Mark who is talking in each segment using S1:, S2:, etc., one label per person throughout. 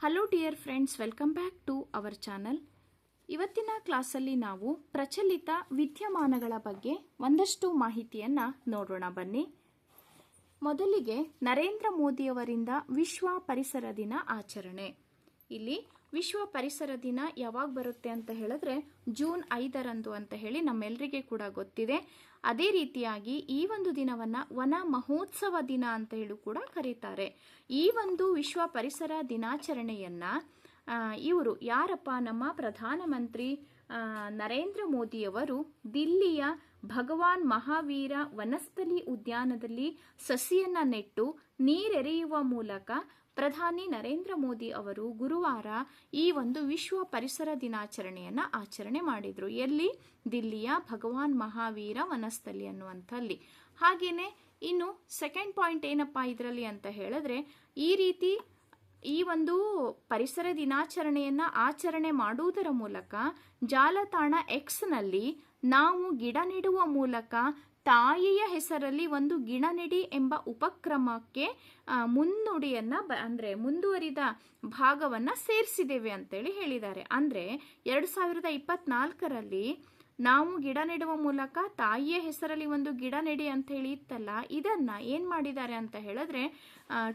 S1: Hello dear friends welcome back to our channel ಇವತ್ತಿನ ಕ್ಲಾಸಲ್ಲಿ ನಾವು ಪ್ರಚಲಿತ ವಿದ್ಯಮಾನಗಳ ಬಗ್ಗೆ ಒಂದಷ್ಟು ಮಾಹಿತಿಯನ್ನು ನೋಡೋಣ ಬನ್ನಿ. ಮೊದಲಿಗೆ ನರೇಂದ್ರ ಮೋದಿಯವರಿಂದ ವಿಶ್ವ ಪರಿಸರ ದಿನ ಆಚರಣೆ. ಇಲ್ಲಿ ವಿಶ್ವ ಪರಿಸರ ದಿನ ಯಾವಾಗ ಬರುತ್ತೆ ಅಂತ ಹೇಳಿದ್ರೆ ಜೂನ್ ಐದರಂದು ಅಂತ ಹೇಳಿ ನಮ್ಮೆಲ್ಲರಿಗೆ ಕೂಡ ಗೊತ್ತಿದೆ. ಅದೇ ರೀತಿಯಾಗಿ ಈ ಒಂದು ದಿನವನ್ನ ವನ ಮಹೋತ್ಸವ ದಿನ ಅಂತ ಹೇಳಿ ಕೂಡ ಕರೀತಾರೆ. ಈ ಒಂದು ವಿಶ್ವ ಪರಿಸರ ದಿನಾಚರಣೆಯನ್ನ ಇವರು ಯಾರಪ್ಪ? ನಮ್ಮ ಪ್ರಧಾನಮಂತ್ರಿ ನರೇಂದ್ರ ಮೋದಿಯವರು ದಿಲ್ಲಿಯ ಭಗವಾನ್ ಮಹಾವೀರ ವನಸ್ಥಲಿ ಉದ್ಯಾನದಲ್ಲಿ ಸಸಿಯನ್ನ ನೆಟ್ಟು ನೀರೆರೆಯುವ ಮೂಲಕ ಪ್ರಧಾನಿ ನರೇಂದ್ರ ಮೋದಿ ಅವರು ಗುರುವಾರ ಈ ಒಂದು ವಿಶ್ವ ಪರಿಸರ ದಿನಾಚರಣೆಯನ್ನು ಆಚರಣೆ ಮಾಡಿದರು. ಎಲ್ಲಿ? ದಿಲ್ಲಿಯ ಭಗವಾನ್ ಮಹಾವೀರ ವನಸ್ಥಲಿ ಅನ್ನುವಂಥಲ್ಲಿ. ಹಾಗೆಯೇ ಇನ್ನು ಸೆಕೆಂಡ್ ಪಾಯಿಂಟ್ ಏನಪ್ಪ ಇದರಲ್ಲಿ ಅಂತ ಹೇಳಿದ್ರೆ, ಈ ರೀತಿ ಈ ಒಂದು ಪರಿಸರ ದಿನಾಚರಣೆಯನ್ನ ಆಚರಣೆ ಮಾಡುವುದರ ಮೂಲಕ ಜಾಲತಾಣ ಎಕ್ಸ್ನಲ್ಲಿ ನಾವು ಗಿಡ ನೆಡುವ ಮೂಲಕ ತಾಯಿಯ ಹೆಸರಲ್ಲಿ ಒಂದು ಗಿಣನೆಡಿ ಎಂಬ ಉಪಕ್ರಮಕ್ಕೆ ಮುನ್ನುಡಿಯನ್ನು ಬ- ಅಂದ್ರೆ ಮುಂದುವರಿದ ಭಾಗವನ್ನ ಸೇರಿಸಿದ್ದೇವೆ ಅಂತೇಳಿ ಹೇಳಿದ್ದಾರೆ. ಅಂದ್ರೆ ಎರಡು ಸಾವಿರದ ಇಪ್ಪತ್ನಾಲ್ಕರಲ್ಲಿ ನಾವು ಗಿಡ ನೆಡುವ ಮೂಲಕ ತಾಯಿಯ ಹೆಸರಲ್ಲಿ ಒಂದು ಗಿಡ ನೆಡಿ ಅಂತ ಹೇಳಿ ಇತ್ತಲ್ಲ, ಇದನ್ನ ಏನು ಮಾಡಿದ್ದಾರೆ ಅಂತ ಹೇಳಿದ್ರೆ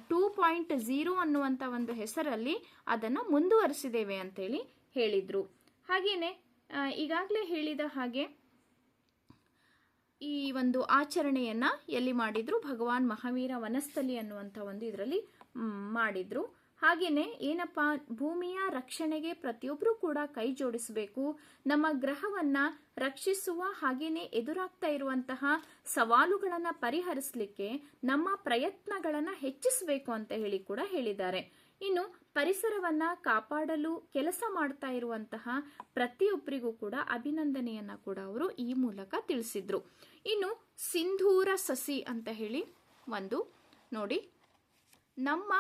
S1: ಟೂ ಪಾಯಿಂಟ್ ಝೀರೋ ಅನ್ನುವಂತ ಒಂದು ಹೆಸರಲ್ಲಿ ಅದನ್ನ ಮುಂದುವರಿಸಿದ್ದೇವೆ ಅಂತೇಳಿ ಹೇಳಿದ್ರು. ಹಾಗೆಯೇ ಈಗಾಗಲೇ ಹೇಳಿದ ಹಾಗೆ ಈ ಒಂದು ಆಚರಣೆಯನ್ನು ಎಲ್ಲಿ ಮಾಡಿದ್ರು? ಭಗವಾನ್ ಮಹಾವೀರ ವನಸ್ಥಲಿ ಅನ್ನುವಂಥ ಒಂದು ಇದರಲ್ಲಿ ಮಾಡಿದ್ರು. ಹಾಗೆಯೇ ಏನಪ್ಪ, ಭೂಮಿಯ ರಕ್ಷಣೆಗೆ ಪ್ರತಿಯೊಬ್ಬರೂ ಕೂಡ ಕೈ ಜೋಡಿಸಬೇಕು. ನಮ್ಮ ಗ್ರಹವನ್ನ ರಕ್ಷಿಸುವ ಹಾಗೆಯೇ ಎದುರಾಗ್ತಾ ಇರುವಂತಹ ಸವಾಲುಗಳನ್ನು ಪರಿಹರಿಸಲಿಕ್ಕೆ ನಮ್ಮ ಪ್ರಯತ್ನಗಳನ್ನು ಹೆಚ್ಚಿಸಬೇಕು ಅಂತ ಹೇಳಿ ಕೂಡ ಹೇಳಿದ್ದಾರೆ. ಇನ್ನು ಪರಿಸರವನ್ನ ಕಾಪಾಡಲು ಕೆಲಸ ಮಾಡ್ತಾ ಇರುವಂತಹ ಪ್ರತಿಯೊಬ್ಬರಿಗೂ ಕೂಡ ಅಭಿನಂದನೆಯನ್ನ ಕೂಡ ಅವರು ಈ ಮೂಲಕ ತಿಳಿಸಿದ್ರು. ಇನ್ನು ಸಿಂಧೂರ ಸಸಿ ಅಂತ ಹೇಳಿ ಒಂದು, ನೋಡಿ. ನಮ್ಮ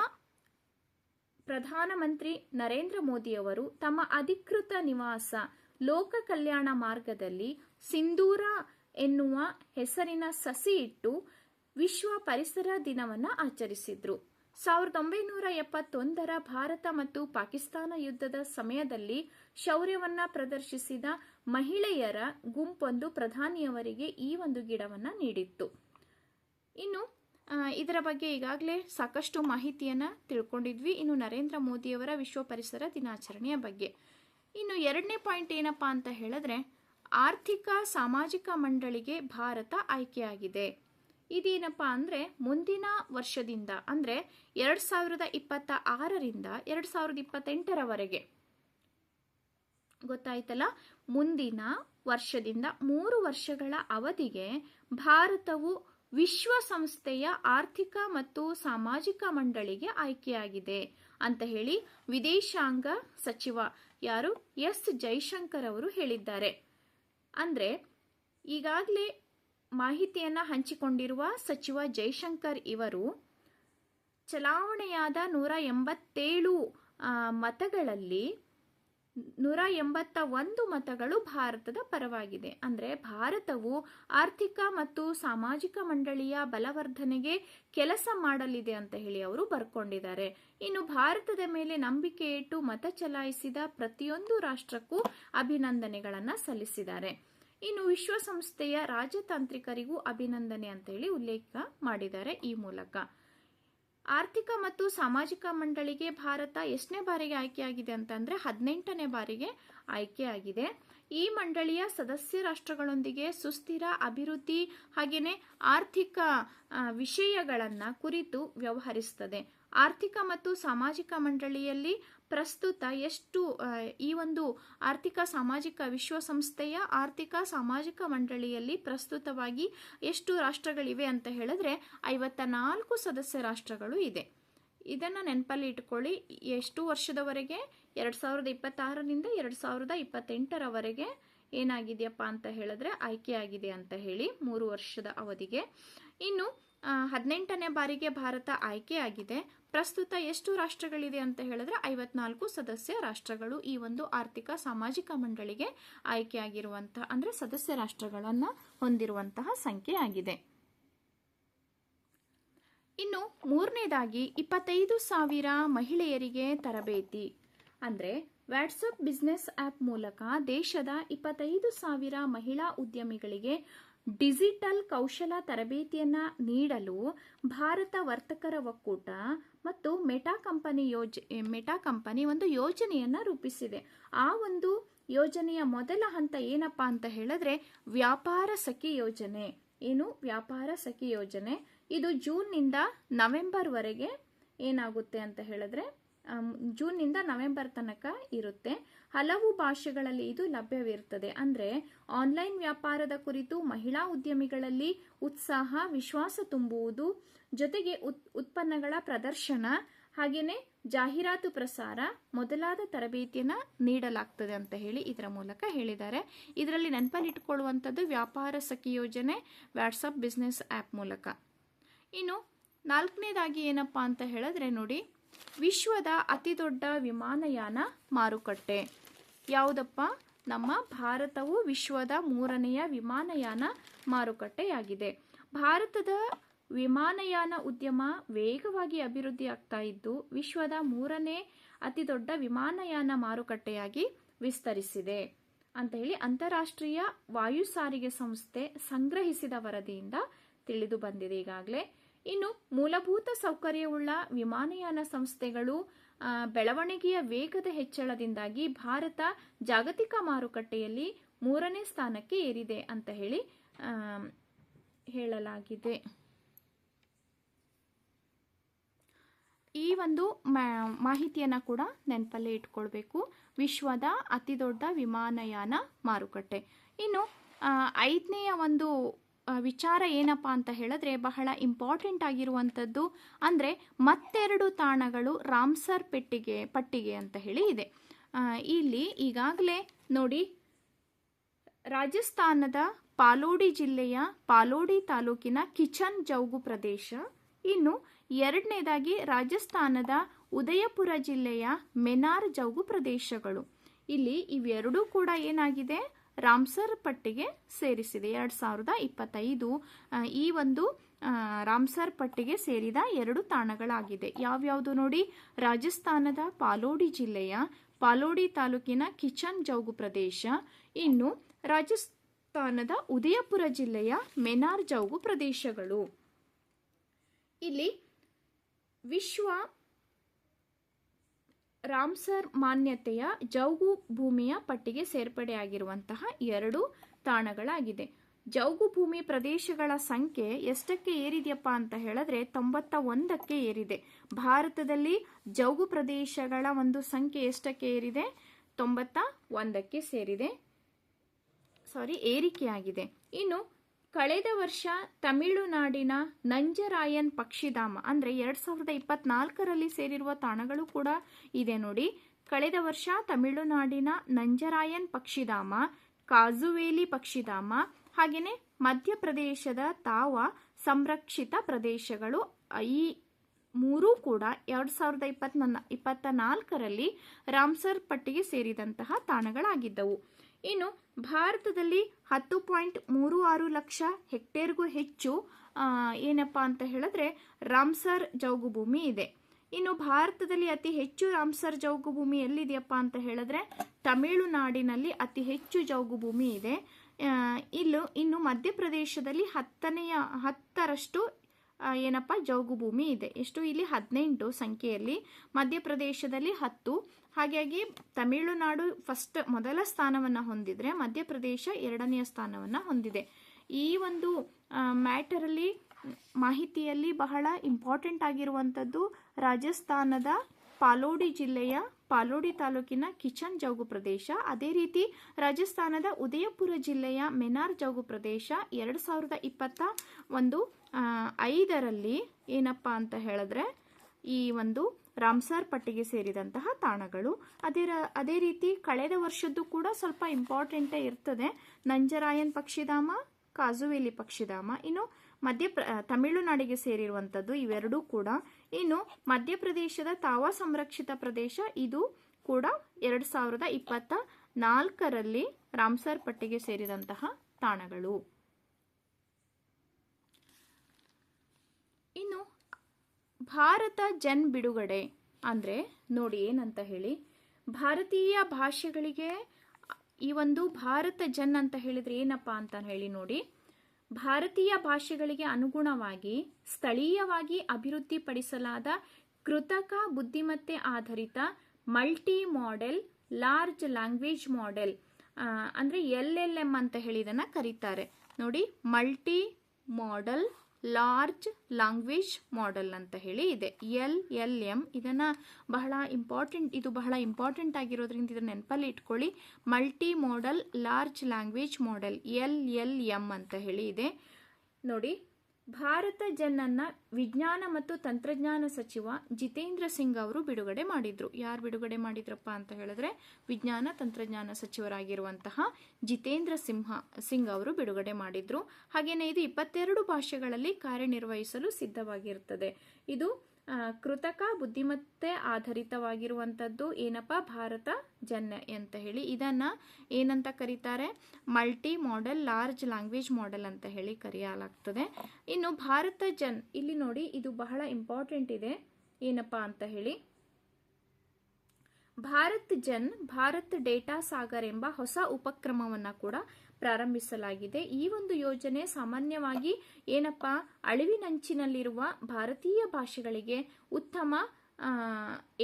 S1: ಪ್ರಧಾನಮಂತ್ರಿ ನರೇಂದ್ರ ಮೋದಿಯವರು ತಮ್ಮ ಅಧಿಕೃತ ನಿವಾಸ ಲೋಕ ಕಲ್ಯಾಣ ಮಾರ್ಗದಲ್ಲಿ ಸಿಂಧೂರ ಎನ್ನುವ ಹೆಸರಿನ ಸಸಿ ಇಟ್ಟು ವಿಶ್ವ ಪರಿಸರ ದಿನವನ್ನ ಆಚರಿಸಿದ್ರು. ಸಾವಿರದ ಒಂಬೈನೂರ ಎಪ್ಪತ್ತೊಂದರ ಭಾರತ ಮತ್ತು ಪಾಕಿಸ್ತಾನ ಯುದ್ಧದ ಸಮಯದಲ್ಲಿ ಶೌರ್ಯವನ್ನ ಪ್ರದರ್ಶಿಸಿದ ಮಹಿಳೆಯರ ಗುಂಪೊಂದು ಪ್ರಧಾನಿಯವರಿಗೆ ಈ ಒಂದು ಗಿಡವನ್ನ ನೀಡಿತ್ತು. ಇನ್ನು ಇದರ ಬಗ್ಗೆ ಈಗಾಗಲೇ ಸಾಕಷ್ಟು ಮಾಹಿತಿಯನ್ನ ತಿಳ್ಕೊಂಡಿದ್ವಿ. ಇನ್ನು ನರೇಂದ್ರ ಮೋದಿಯವರ ವಿಶ್ವ ಪರಿಸರ ದಿನಾಚರಣೆಯ ಬಗ್ಗೆ. ಇನ್ನು ಎರಡನೇ ಪಾಯಿಂಟ್ ಏನಪ್ಪಾ ಅಂತ ಹೇಳಿದ್ರೆ, ಆರ್ಥಿಕ, ಸಾಮಾಜಿಕ ಮಂಡಳಿಗೆ ಭಾರತ ಆಯ್ಕೆಯಾಗಿದೆ. ಇದೇನಪ್ಪಾ ಅಂದರೆ ಮುಂದಿನ ವರ್ಷದಿಂದ, ಅಂದರೆ ಎರಡು ಸಾವಿರದ ಇಪ್ಪತ್ತ ಆರರಿಂದ ಎರಡು ಸಾವಿರದ ಇಪ್ಪತ್ತೆಂಟರವರೆಗೆ. ಗೊತ್ತಾಯ್ತಲ್ಲ? ಮುಂದಿನ ವರ್ಷದಿಂದ ಮೂರು ವರ್ಷಗಳ ಅವಧಿಗೆ ಭಾರತವು ವಿಶ್ವಸಂಸ್ಥೆಯ ಆರ್ಥಿಕ ಮತ್ತು ಸಾಮಾಜಿಕ ಮಂಡಳಿಗೆ ಆಯ್ಕೆಯಾಗಿದೆ ಅಂತ ಹೇಳಿ ವಿದೇಶಾಂಗ ಸಚಿವ ಯಾರು? ಎಸ್. ಜೈಶಂಕರ್ ಅವರು ಹೇಳಿದ್ದಾರೆ. ಅಂದ್ರೆ ಈಗಾಗಲೇ ಮಾಹಿತಿಯನ್ನ ಹಂಚಿಕೊಂಡಿರುವ ಸಚಿವ ಜೈಶಂಕರ್ ಇವರು, ಚಲಾವಣೆಯಾದ ನೂರ ಎಂಬತ್ತೇಳು ಮತಗಳಲ್ಲಿ ನೂರ ಎಂಬತ್ತ ಒಂದು ಮತಗಳು ಭಾರತದ ಪರವಾಗಿದೆ. ಅಂದರೆ ಭಾರತವು ಆರ್ಥಿಕ ಮತ್ತು ಸಾಮಾಜಿಕ ಮಂಡಳಿಯ ಬಲವರ್ಧನೆಗೆ ಕೆಲಸ ಮಾಡಲಿದೆ ಅಂತ ಹೇಳಿ ಅವರು ಬರ್ಕೊಂಡಿದ್ದಾರೆ. ಇನ್ನು ಭಾರತದ ಮೇಲೆ ನಂಬಿಕೆ ಇಟ್ಟು ಮತ ಚಲಾಯಿಸಿದ ಪ್ರತಿಯೊಂದು ರಾಷ್ಟ್ರಕ್ಕೂ ಅಭಿನಂದನೆಗಳನ್ನು ಸಲ್ಲಿಸಿದ್ದಾರೆ. ಇನ್ನು ವಿಶ್ವಸಂಸ್ಥೆಯ ರಾಜತಾಂತ್ರಿಕರಿಗೂ ಅಭಿನಂದನೆ ಅಂತ ಹೇಳಿ ಉಲ್ಲೇಖ ಮಾಡಿದ್ದಾರೆ ಈ ಮೂಲಕ. ಆರ್ಥಿಕ ಮತ್ತು ಸಾಮಾಜಿಕ ಮಂಡಳಿಗೆ ಭಾರತ ಎಷ್ಟನೇ ಬಾರಿಗೆ ಆಯ್ಕೆಯಾಗಿದೆ ಅಂತಂದರೆ ಹದಿನೆಂಟನೇ ಬಾರಿಗೆ ಆಯ್ಕೆಯಾಗಿದೆ. ಈ ಮಂಡಳಿಯ ಸದಸ್ಯ ರಾಷ್ಟ್ರಗಳೊಂದಿಗೆ ಸುಸ್ಥಿರ ಅಭಿವೃದ್ಧಿ ಹಾಗೆಯೇ ಆರ್ಥಿಕ ವಿಷಯಗಳನ್ನು ವಿಷಯಗಳನ್ನ ಕುರಿತು ವ್ಯವಹರಿಸುತ್ತದೆ ಆರ್ಥಿಕ ಮತ್ತು ಸಾಮಾಜಿಕ ಮಂಡಳಿಯಲ್ಲಿ ಪ್ರಸ್ತುತ ಎಷ್ಟು ಈ ಒಂದು ಆರ್ಥಿಕ ಸಾಮಾಜಿಕ ವಿಶ್ವಸಂಸ್ಥೆಯ ಆರ್ಥಿಕ ಸಾಮಾಜಿಕ ಮಂಡಳಿಯಲ್ಲಿ ಪ್ರಸ್ತುತವಾಗಿ ಎಷ್ಟು ರಾಷ್ಟ್ರಗಳಿವೆ ಅಂತ ಹೇಳಿದ್ರೆ ಐವತ್ತ ನಾಲ್ಕು ಸದಸ್ಯ ರಾಷ್ಟ್ರಗಳು ಇದೆ. ಇದನ್ನು ನೆನಪಲ್ಲಿ ಇಟ್ಕೊಳ್ಳಿ, ಎಷ್ಟು ವರ್ಷದವರೆಗೆ? ಎರಡು ಸಾವಿರದ ಇಪ್ಪತ್ತಾರರಿಂದ ಎರಡು ಸಾವಿರದ ಇಪ್ಪತ್ತೆಂಟರವರೆಗೆ ಏನಾಗಿದೆಯಪ್ಪ ಅಂತ ಹೇಳಿದ್ರೆ ಆಯ್ಕೆಯಾಗಿದೆ ಅಂತ ಹೇಳಿ ಮೂರು ವರ್ಷದ ಅವಧಿಗೆ. ಇನ್ನು ಹದಿನೆಂಟನೇ ಬಾರಿಗೆ ಭಾರತ ಆಯ್ಕೆಯಾಗಿದೆ ಪ್ರಸ್ತುತ ಎಷ್ಟು ರಾಷ್ಟ್ರಗಳಿದೆ ಅಂತ ಹೇಳಿದ್ರೆ ಐವತ್ನಾಲ್ಕು ಸದಸ್ಯ ರಾಷ್ಟ್ರಗಳು ಈ ಒಂದು ಆರ್ಥಿಕ ಸಾಮಾಜಿಕ ಮಂಡಳಿಗೆ ಆಯ್ಕೆಯಾಗಿರುವಂತಹ ಅಂದ್ರೆ ಸದಸ್ಯ ರಾಷ್ಟ್ರಗಳನ್ನು ಹೊಂದಿರುವಂತಹ ಸಂಖ್ಯೆ ಆಗಿದೆ. ಇನ್ನು ಮೂರನೇದಾಗಿ ಇಪ್ಪತ್ತೈದು ಸಾವಿರ ಮಹಿಳೆಯರಿಗೆ ತರಬೇತಿ. ಅಂದರೆ ವ್ಯಾಟ್ಸಪ್ ಬಿಸ್ನೆಸ್ ಆ್ಯಪ್ ಮೂಲಕ ದೇಶದ ಇಪ್ಪತ್ತೈದು ಸಾವಿರ ಮಹಿಳಾ ಉದ್ಯಮಿಗಳಿಗೆ ಡಿಜಿಟಲ್ ಕೌಶಲ ತರಬೇತಿಯನ್ನು ನೀಡಲು ಭಾರತ ವರ್ತಕರ ಒಕ್ಕೂಟ ಮತ್ತು ಮೆಟಾ ಕಂಪನಿ ಯೋಜ ಮೆಟಾ ಕಂಪನಿ ಒಂದು ಯೋಜನೆಯನ್ನ ರೂಪಿಸಿದೆ. ಆ ಒಂದು ಯೋಜನೆಯ ಮೊದಲ ಹಂತ ಏನಪ್ಪ ಅಂತ ಹೇಳಿದ್ರೆ ವ್ಯಾಪಾರ ಸಖಿ ಯೋಜನೆ. ಏನು? ವ್ಯಾಪಾರ ಸಖಿ ಯೋಜನೆ. ಇದು ಜೂನ್ನಿಂದ ನವೆಂಬರ್ವರೆಗೆ ಏನಾಗುತ್ತೆ ಅಂತ ಹೇಳಿದ್ರೆ ಜೂನ್ನಿಂದ ನವೆಂಬರ್ ತನಕ ಇರುತ್ತೆ. ಹಲವು ಭಾಷೆಗಳಲ್ಲಿ ಇದು ಲಭ್ಯವಿರುತ್ತದೆ. ಅಂದರೆ ಆನ್ಲೈನ್ ವ್ಯಾಪಾರದ ಕುರಿತು ಮಹಿಳಾ ಉದ್ಯಮಿಗಳಲ್ಲಿ ಉತ್ಸಾಹ, ವಿಶ್ವಾಸ ತುಂಬುವುದು, ಜೊತೆಗೆ ಉತ್, ಉತ್ಪನ್ನಗಳ ಪ್ರದರ್ಶನ ಹಾಗೆಯೇ ಜಾಹೀರಾತು ಪ್ರಸಾರ ಮೊದಲಾದ ತರಬೇತಿಯನ್ನು ನೀಡಲಾಗ್ತದೆ ಅಂತ ಹೇಳಿ ಇದರ ಮೂಲಕ ಹೇಳಿದ್ದಾರೆ. ಇದರಲ್ಲಿ ನೆನಪಲ್ಲಿಟ್ಕೊಳ್ಳುವಂಥದ್ದು ವ್ಯಾಪಾರ ಸಖಿ ಯೋಜನೆ ವಾಟ್ಸಪ್ ಬಿಸ್ನೆಸ್ ಆ್ಯಪ್ ಮೂಲಕ. ಇನ್ನು ನಾಲ್ಕನೇದಾಗಿ ಏನಪ್ಪಾ ಅಂತ ಹೇಳಿದ್ರೆ ನೋಡಿ ವಿಶ್ವದ ಅತಿ ದೊಡ್ಡ ವಿಮಾನಯಾನ ಮಾರುಕಟ್ಟೆ. ಯಾವುದಪ್ಪ? ನಮ್ಮ ಭಾರತವು ವಿಶ್ವದ ಮೂರನೆಯ ವಿಮಾನಯಾನ ಮಾರುಕಟ್ಟೆಯಾಗಿದೆ. ಭಾರತದ ವಿಮಾನಯಾನ ಉದ್ಯಮ ವೇಗವಾಗಿ ಅಭಿವೃದ್ಧಿ ಆಗ್ತಾ ಇದ್ದು, ವಿಶ್ವದ ಮೂರನೇ ಅತಿ ದೊಡ್ಡ ವಿಮಾನಯಾನ ಮಾರುಕಟ್ಟೆಯಾಗಿ ವಿಸ್ತರಿಸಿದೆ. ಅಂತ ಹೇಳಿ ಅಂತಾರಾಷ್ಟ್ರೀಯ ವಾಯು ಸಾರಿಗೆ ಸಂಸ್ಥೆ ಸಂಗ್ರಹಿಸಿದ ವರದಿಯಿಂದ ತಿಳಿದು ಬಂದಿದೆ ಈಗಾಗಲೇ. ಇನ್ನು ಮೂಲಭೂತ ಸೌಕರ್ಯವುಳ್ಳ ವಿಮಾನಯಾನ ಸಂಸ್ಥೆಗಳು ಬೆಳವಣಿಗೆಯ ವೇಗದ ಹೆಚ್ಚಳದಿಂದಾಗಿ ಭಾರತ ಜಾಗತಿಕ ಮಾರುಕಟ್ಟೆಯಲ್ಲಿ ಮೂರನೇ ಸ್ಥಾನಕ್ಕೆ ಏರಿದೆ ಅಂತ ಹೇಳಿ ಹೇಳಲಾಗಿದೆ. ಈ ಒಂದು ಮಾಹಿತಿಯನ್ನು ಕೂಡ ನೆನಪಲ್ಲೇ ಇಟ್ಕೊಳ್ಬೇಕು. ವಿಶ್ವದ ಅತಿ ದೊಡ್ಡ ವಿಮಾನಯಾನ ಮಾರುಕಟ್ಟೆ. ಇನ್ನು ಐದನೆಯ ಒಂದು ವಿಚಾರ ಏನಪ್ಪ ಅಂತ ಹೇಳಿದ್ರೆ ಬಹಳ ಇಂಪಾರ್ಟೆಂಟ್ ಆಗಿರುವಂಥದ್ದು ಅಂದರೆ ಮತ್ತೆರಡು ತಾಣಗಳು ರಾಮ್ಸರ್ ಪೆಟ್ಟಿಗೆ, ಪಟ್ಟಿಗೆ ಅಂತ ಹೇಳಿ ಇದೆ. ಇಲ್ಲಿ ಈಗಾಗಲೇ ನೋಡಿ, ರಾಜಸ್ಥಾನದ ಪಾಲೋಡಿ ಜಿಲ್ಲೆಯ ಪಾಲೋಡಿ ತಾಲೂಕಿನ ಕಿಚನ್ ಜೌಗು ಪ್ರದೇಶ. ಇನ್ನು ಎರಡನೇದಾಗಿ ರಾಜಸ್ಥಾನದ ಉದಯಪುರ ಜಿಲ್ಲೆಯ ಮೆನಾರ್ ಜೌಗು ಪ್ರದೇಶಗಳು. ಇಲ್ಲಿ ಇವೆರಡೂ ಕೂಡ ಏನಾಗಿದೆ? ರಾಮ್ಸರ್ ಪಟ್ಟಿಗೆ ಸೇರಿಸಿದೆ. ಎರಡು ಸಾವಿರದ ಇಪ್ಪತ್ತೈದು ಈ ಒಂದು ರಾಮ್ಸರ್ ಪಟ್ಟಿಗೆ ಸೇರಿದ ಎರಡು ತಾಣಗಳಾಗಿದೆ. ಯಾವ್ಯಾವುದು ನೋಡಿ? ರಾಜಸ್ಥಾನದ ಪಾಲೋಡಿ ಜಿಲ್ಲೆಯ ಪಾಲೋಡಿ ತಾಲೂಕಿನ ಕಿಚನ್ ಜೌಗು ಪ್ರದೇಶ. ಇನ್ನು ರಾಜಸ್ಥಾನದ ಉದಯಪುರ ಜಿಲ್ಲೆಯ ಮೆನಾರ್ ಜೌಗು ಪ್ರದೇಶಗಳು. ಇಲ್ಲಿ ವಿಶ್ವ ರಾಮ್ಸರ್ ಮಾನ್ಯತೆಯ ಜೌಗು ಭೂಮಿಯ ಪಟ್ಟಿಗೆ ಸೇರ್ಪಡೆಯಾಗಿರುವಂತಹ ಎರಡು ತಾಣಗಳಾಗಿದೆ. ಜೌಗು ಭೂಮಿ ಪ್ರದೇಶಗಳ ಸಂಖ್ಯೆ ಎಷ್ಟಕ್ಕೆ ಏರಿದೆಯಪ್ಪ ಅಂತ ಹೇಳಿದ್ರೆ ತೊಂಬತ್ತ ಒಂದಕ್ಕೆ ಏರಿದೆ. ಭಾರತದಲ್ಲಿ ಜೌಗು ಪ್ರದೇಶಗಳ ಒಂದು ಸಂಖ್ಯೆ ಎಷ್ಟಕ್ಕೆ ಏರಿದೆ? ತೊಂಬತ್ತ ಒಂದಕ್ಕೆ ಸೇರಿದೆ. ಸಾರಿ ಏರಿಕೆಯಾಗಿದೆ. ಇನ್ನು ಕಳೆದ ವರ್ಷ ತಮಿಳುನಾಡಿನ ನಂಜರಾಯನ್ ಪಕ್ಷಿಧಾಮ ಅಂದ್ರೆ ಎರಡ್ ಸಾವಿರದ ಇಪ್ಪತ್ನಾಲ್ಕರಲ್ಲಿ ಸೇರಿರುವ ತಾಣಗಳು ಕೂಡ ಇದೆ ನೋಡಿ. ಕಳೆದ ವರ್ಷ ತಮಿಳುನಾಡಿನ ನಂಜರಾಯನ್ ಪಕ್ಷಿಧಾಮ, ಕಾಜುವೇಲಿ ಪಕ್ಷಿಧಾಮ ಹಾಗೆಯೇ ಮಧ್ಯಪ್ರದೇಶದ ತಾವ ಸಂರಕ್ಷಿತ ಪ್ರದೇಶಗಳು ಈ ಮೂರೂ ಕೂಡ ಎರಡ್ ಸಾವಿರದ ಇಪ್ಪತ್ನ ಇಪ್ಪತ್ತ ನಾಲ್ಕರಲ್ಲಿ ರಾಮ್ಸರ್ ಪಟ್ಟಿಗೆ ಸೇರಿದಂತಹ ತಾಣಗಳಾಗಿದ್ದವು. ಇನ್ನು ಭಾರತದಲ್ಲಿ ಹತ್ತು ಪಾಯಿಂಟ್ ಮೂರು ಆರು ಲಕ್ಷ ಹೆಕ್ಟೇರ್ಗೂ ಹೆಚ್ಚು ಏನಪ್ಪ ಅಂತ ಹೇಳಿದ್ರೆ ರಾಮ್ಸರ್ ಜೌಗು ಭೂಮಿ ಇದೆ. ಇನ್ನು ಭಾರತದಲ್ಲಿ ಅತಿ ಹೆಚ್ಚು ರಾಮ್ಸರ್ ಜೌಗು ಭೂಮಿ ಎಲ್ಲಿದೆಯಪ್ಪ ಅಂತ ಹೇಳಿದ್ರೆ ತಮಿಳುನಾಡಿನಲ್ಲಿ ಅತಿ ಹೆಚ್ಚು ಜೌಗು ಭೂಮಿ ಇದೆ ಇಲ್ಲೂ, ಇನ್ನು ಮಧ್ಯಪ್ರದೇಶದಲ್ಲಿ ಹತ್ತನೆಯ, ಹತ್ತರಷ್ಟು ಏನಪ್ಪ ಜೌಗು ಭೂಮಿ ಇದೆ. ಎಷ್ಟು? ಇಲ್ಲಿ ಹದಿನೆಂಟು ಸಂಖ್ಯೆಯಲ್ಲಿ. ಮಧ್ಯಪ್ರದೇಶದಲ್ಲಿ ಹತ್ತು ಹಾಗಾಗಿ ತಮಿಳುನಾಡು ಫಸ್ಟ್ ಮೊದಲ ಸ್ಥಾನವನ್ನು ಹೊಂದಿದ್ರೆ ಮಧ್ಯಪ್ರದೇಶ ಎರಡನೆಯ ಸ್ಥಾನವನ್ನು ಹೊಂದಿದೆ. ಈ ಒಂದು ಮ್ಯಾಟರಲ್ಲಿ ಮಾಹಿತಿಯಲ್ಲಿ ಬಹಳ ಇಂಪಾರ್ಟೆಂಟ್ ಆಗಿರುವಂಥದ್ದು ರಾಜಸ್ಥಾನದ ಪಾಲೋಡಿ ಜಿಲ್ಲೆಯ ಪಾಲೋಡಿ ತಾಲೂಕಿನ ಕಿಚನ್ ಜೌಗು ಪ್ರದೇಶ. ಅದೇ ರೀತಿ ರಾಜಸ್ಥಾನದ ಉದಯಪುರ ಜಿಲ್ಲೆಯ ಮೆನಾರ್ ಜೌಗು ಪ್ರದೇಶ ಎರಡು ಸಾವಿರದ ಇಪ್ಪತ್ತ ಒಂದು ಐದರಲ್ಲಿ ಏನಪ್ಪ ಅಂತ ಹೇಳಿದ್ರೆ ಈ ಒಂದು ರಾಮ್ಸಾರ್ ಪಟ್ಟಿಗೆ ಸೇರಿದಂತಹ ತಾಣಗಳು. ಅದೇ ಅದೇ ರೀತಿ ಕಳೆದ ವರ್ಷದ್ದು ಕೂಡ ಸ್ವಲ್ಪ ಇಂಪಾರ್ಟೆಂಟೇ ಇರ್ತದೆ. ನಂಜರಾಯನ್ ಪಕ್ಷಿಧಾಮ, ಕಾಜುವೇಲಿ ಪಕ್ಷಿಧಾಮ, ಇನ್ನು ಮಧ್ಯ ತಮಿಳುನಾಡಿಗೆ ಸೇರಿರುವಂಥದ್ದು ಇವೆರಡೂ ಕೂಡ. ಇನ್ನು ಮಧ್ಯಪ್ರದೇಶದ ತಾವ ಸಂರಕ್ಷಿತ ಪ್ರದೇಶ ಇದು ಕೂಡ ಎರಡು ಸಾವಿರದ ಇಪ್ಪತ್ತ ನಾಲ್ಕರಲ್ಲಿ ರಾಮ್ಸರ್ ಪಟ್ಟಿಗೆ ಸೇರಿದಂತಹ ತಾಣಗಳು. ಇನ್ನು ಭಾರತ ಜನ್ ಬಿಡುಗಡೆ. ಅಂದರೆ ನೋಡಿ ಏನಂತ ಹೇಳಿ, ಭಾರತೀಯ ಭಾಷೆಗಳಿಗೆ ಈ ಒಂದು ಭಾರತ ಜನ್ ಅಂತ ಹೇಳಿದ್ರೆ ಏನಪ್ಪ ಅಂತ ಹೇಳಿ ನೋಡಿ, ಭಾರತೀಯ ಭಾಷೆಗಳಿಗೆ ಅನುಗುಣವಾಗಿ, ಸ್ಥಳೀಯವಾಗಿ ಅಭಿವೃದ್ಧಿಪಡಿಸಲಾದ ಕೃತಕ ಬುದ್ಧಿಮತ್ತೆ ಆಧಾರಿತ multi model, large language model ಅಂದರೆ ಎಲ್ ಎಲ್ ಎಂ ಅಂತ ಹೇಳಿ ಇದನ್ನು ಕರೀತಾರೆ. ನೋಡಿ, multi model large language model ಅಂತ ಹೇಳಿ ಇದೆ. ಎಲ್ ಎಲ್, ಎಂ ಇದನ್ನು ಬಹಳ ಇಂಪಾರ್ಟೆಂಟ್ ಇದು ಬಹಳ ಇಂಪಾರ್ಟೆಂಟ್ ಆಗಿರೋದ್ರಿಂದ ಇದನ್ನು ನೆನಪಲ್ಲಿ ಇಟ್ಕೊಳ್ಳಿ. Multi model, large language model, L L, M ಅಂತ ಹೇಳಿ ಇದೆ. ನೋಡಿ, ಭಾರತ ಜನ್ನನ್ನ ವಿಜ್ಞಾನ ಮತ್ತು ತಂತ್ರಜ್ಞಾನ ಸಚಿವ ಜಿತೇಂದ್ರ ಸಿಂಗ್ ಅವರು ಬಿಡುಗಡೆ ಮಾಡಿದ್ರು. ಯಾರು ಬಿಡುಗಡೆ ಮಾಡಿದ್ರಪ್ಪ ಅಂತ ಹೇಳಿದ್ರೆ ವಿಜ್ಞಾನ ತಂತ್ರಜ್ಞಾನ ಸಚಿವರಾಗಿರುವಂತಹ ಜಿತೇಂದ್ರ ಸಿಂಹ, ಸಿಂಗ್ ಅವರು ಬಿಡುಗಡೆ ಮಾಡಿದ್ರು. ಹಾಗೆಯೇ ಇದು ಇಪ್ಪತ್ತೆರಡು ಭಾಷೆಗಳಲ್ಲಿ ಕಾರ್ಯನಿರ್ವಹಿಸಲು ಸಿದ್ಧವಾಗಿರುತ್ತದೆ. ಇದು ಕೃತಕ, ಬುದ್ಧಿಮತ್ತೆ ಆಧಾರಿತವಾಗಿರುವಂಥದ್ದು ಏನಪ್ಪ? ಭಾರತ ಜನ್ ಅಂತ ಹೇಳಿ. ಇದನ್ನ ಏನಂತ ಕರೀತಾರೆ? Multi model, large language model ಅಂತ ಹೇಳಿ ಕರೆಯಲಾಗ್ತದೆ. ಇನ್ನು ಭಾರತ ಜನ್, ಇಲ್ಲಿ ನೋಡಿ, ಇದು ಬಹಳ ಇಂಪಾರ್ಟೆಂಟ್ ಇದೆ. ಏನಪ್ಪ ಅಂತ ಹೇಳಿ. ಭಾರತ್ ಜನ್, ಭಾರತ್ ಡೇಟಾ ಸಾಗರ್ ಎಂಬ ಹೊಸ ಉಪಕ್ರಮವನ್ನ ಕೂಡ ಪ್ರಾರಂಭಿಸಲಾಗಿದೆ. ಈ ಒಂದು ಯೋಜನೆ ಸಾಮಾನ್ಯವಾಗಿ ಏನಪ್ಪ, ಅಳಿವಿನಂಚಿನಲ್ಲಿರುವ ಭಾರತೀಯ ಭಾಷೆಗಳಿಗೆ ಉತ್ತಮ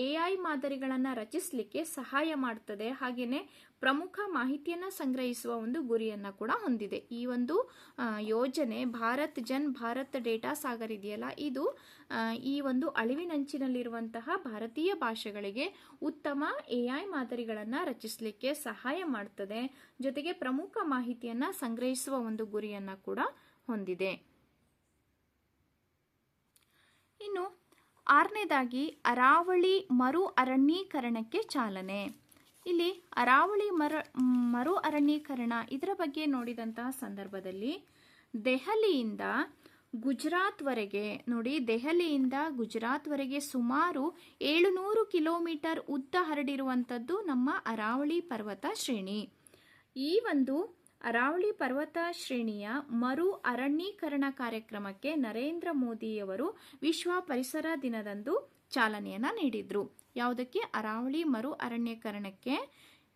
S1: ಎ ಐ ಮಾದರಿಗಳನ್ನು ರಚಿಸಲಿಕ್ಕೆ ಸಹಾಯ ಮಾಡ್ತದೆ. ಹಾಗೆಯೇ ಪ್ರಮುಖ ಮಾಹಿತಿಯನ್ನು ಸಂಗ್ರಹಿಸುವ ಒಂದು ಗುರಿಯನ್ನು ಕೂಡ ಹೊಂದಿದೆ. ಈ ಒಂದು ಯೋಜನೆ ಭಾರತ್ ಜನ್ ಭಾರತ್ ಡೇಟಾ ಸಾಗರ್ ಇದೆಯಲ್ಲ? ಇದು ಈ ಒಂದು ಅಳಿವಿನಂಚಿನಲ್ಲಿರುವಂತಹ ಭಾರತೀಯ ಭಾಷೆಗಳಿಗೆ ಉತ್ತಮ ಎ ಐ ಮಾದರಿಗಳನ್ನು ರಚಿಸಲಿಕ್ಕೆ ಸಹಾಯ ಮಾಡ್ತದೆ. ಜೊತೆಗೆ ಪ್ರಮುಖ ಮಾಹಿತಿಯನ್ನು ಸಂಗ್ರಹಿಸುವ ಒಂದು ಗುರಿಯನ್ನು ಕೂಡ ಹೊಂದಿದೆ. ಇನ್ನು ಆರನೇದಾಗಿ ಅರಾವಳಿ ಮರು ಅರಣ್ಯೀಕರಣಕ್ಕೆ ಚಾಲನೆ. ಇಲ್ಲಿ ಅರಾವಳಿ ಮರ, ಮರು ಅರಣ್ಯೀಕರಣ ಇದರ ಬಗ್ಗೆ ನೋಡಿದಂತಹ ಸಂದರ್ಭದಲ್ಲಿ ದೆಹಲಿಯಿಂದ ಗುಜರಾತ್ವರೆಗೆ, ನೋಡಿ ದೆಹಲಿಯಿಂದ ಗುಜರಾತ್ವರೆಗೆ ಸುಮಾರು ಏಳುನೂರು ಕಿಲೋಮೀಟರ್ ಉದ್ದ ಹರಡಿರುವಂಥದ್ದು ನಮ್ಮ ಅರಾವಳಿ ಪರ್ವತ ಶ್ರೇಣಿ. ಈ ಒಂದು ಅರಾವಳಿ ಪರ್ವತ ಶ್ರೇಣಿಯ ಮರು ಅರಣ್ಯೀಕರಣ ಕಾರ್ಯಕ್ರಮಕ್ಕೆ ನರೇಂದ್ರ ಮೋದಿಯವರು ವಿಶ್ವ ಪರಿಸರ ದಿನದಂದು ಚಾಲನೆಯನ್ನು ನೀಡಿದರು. ಯಾವುದಕ್ಕೆ? ಅರಾವಳಿ ಮರು ಅರಣ್ಯೀಕರಣಕ್ಕೆ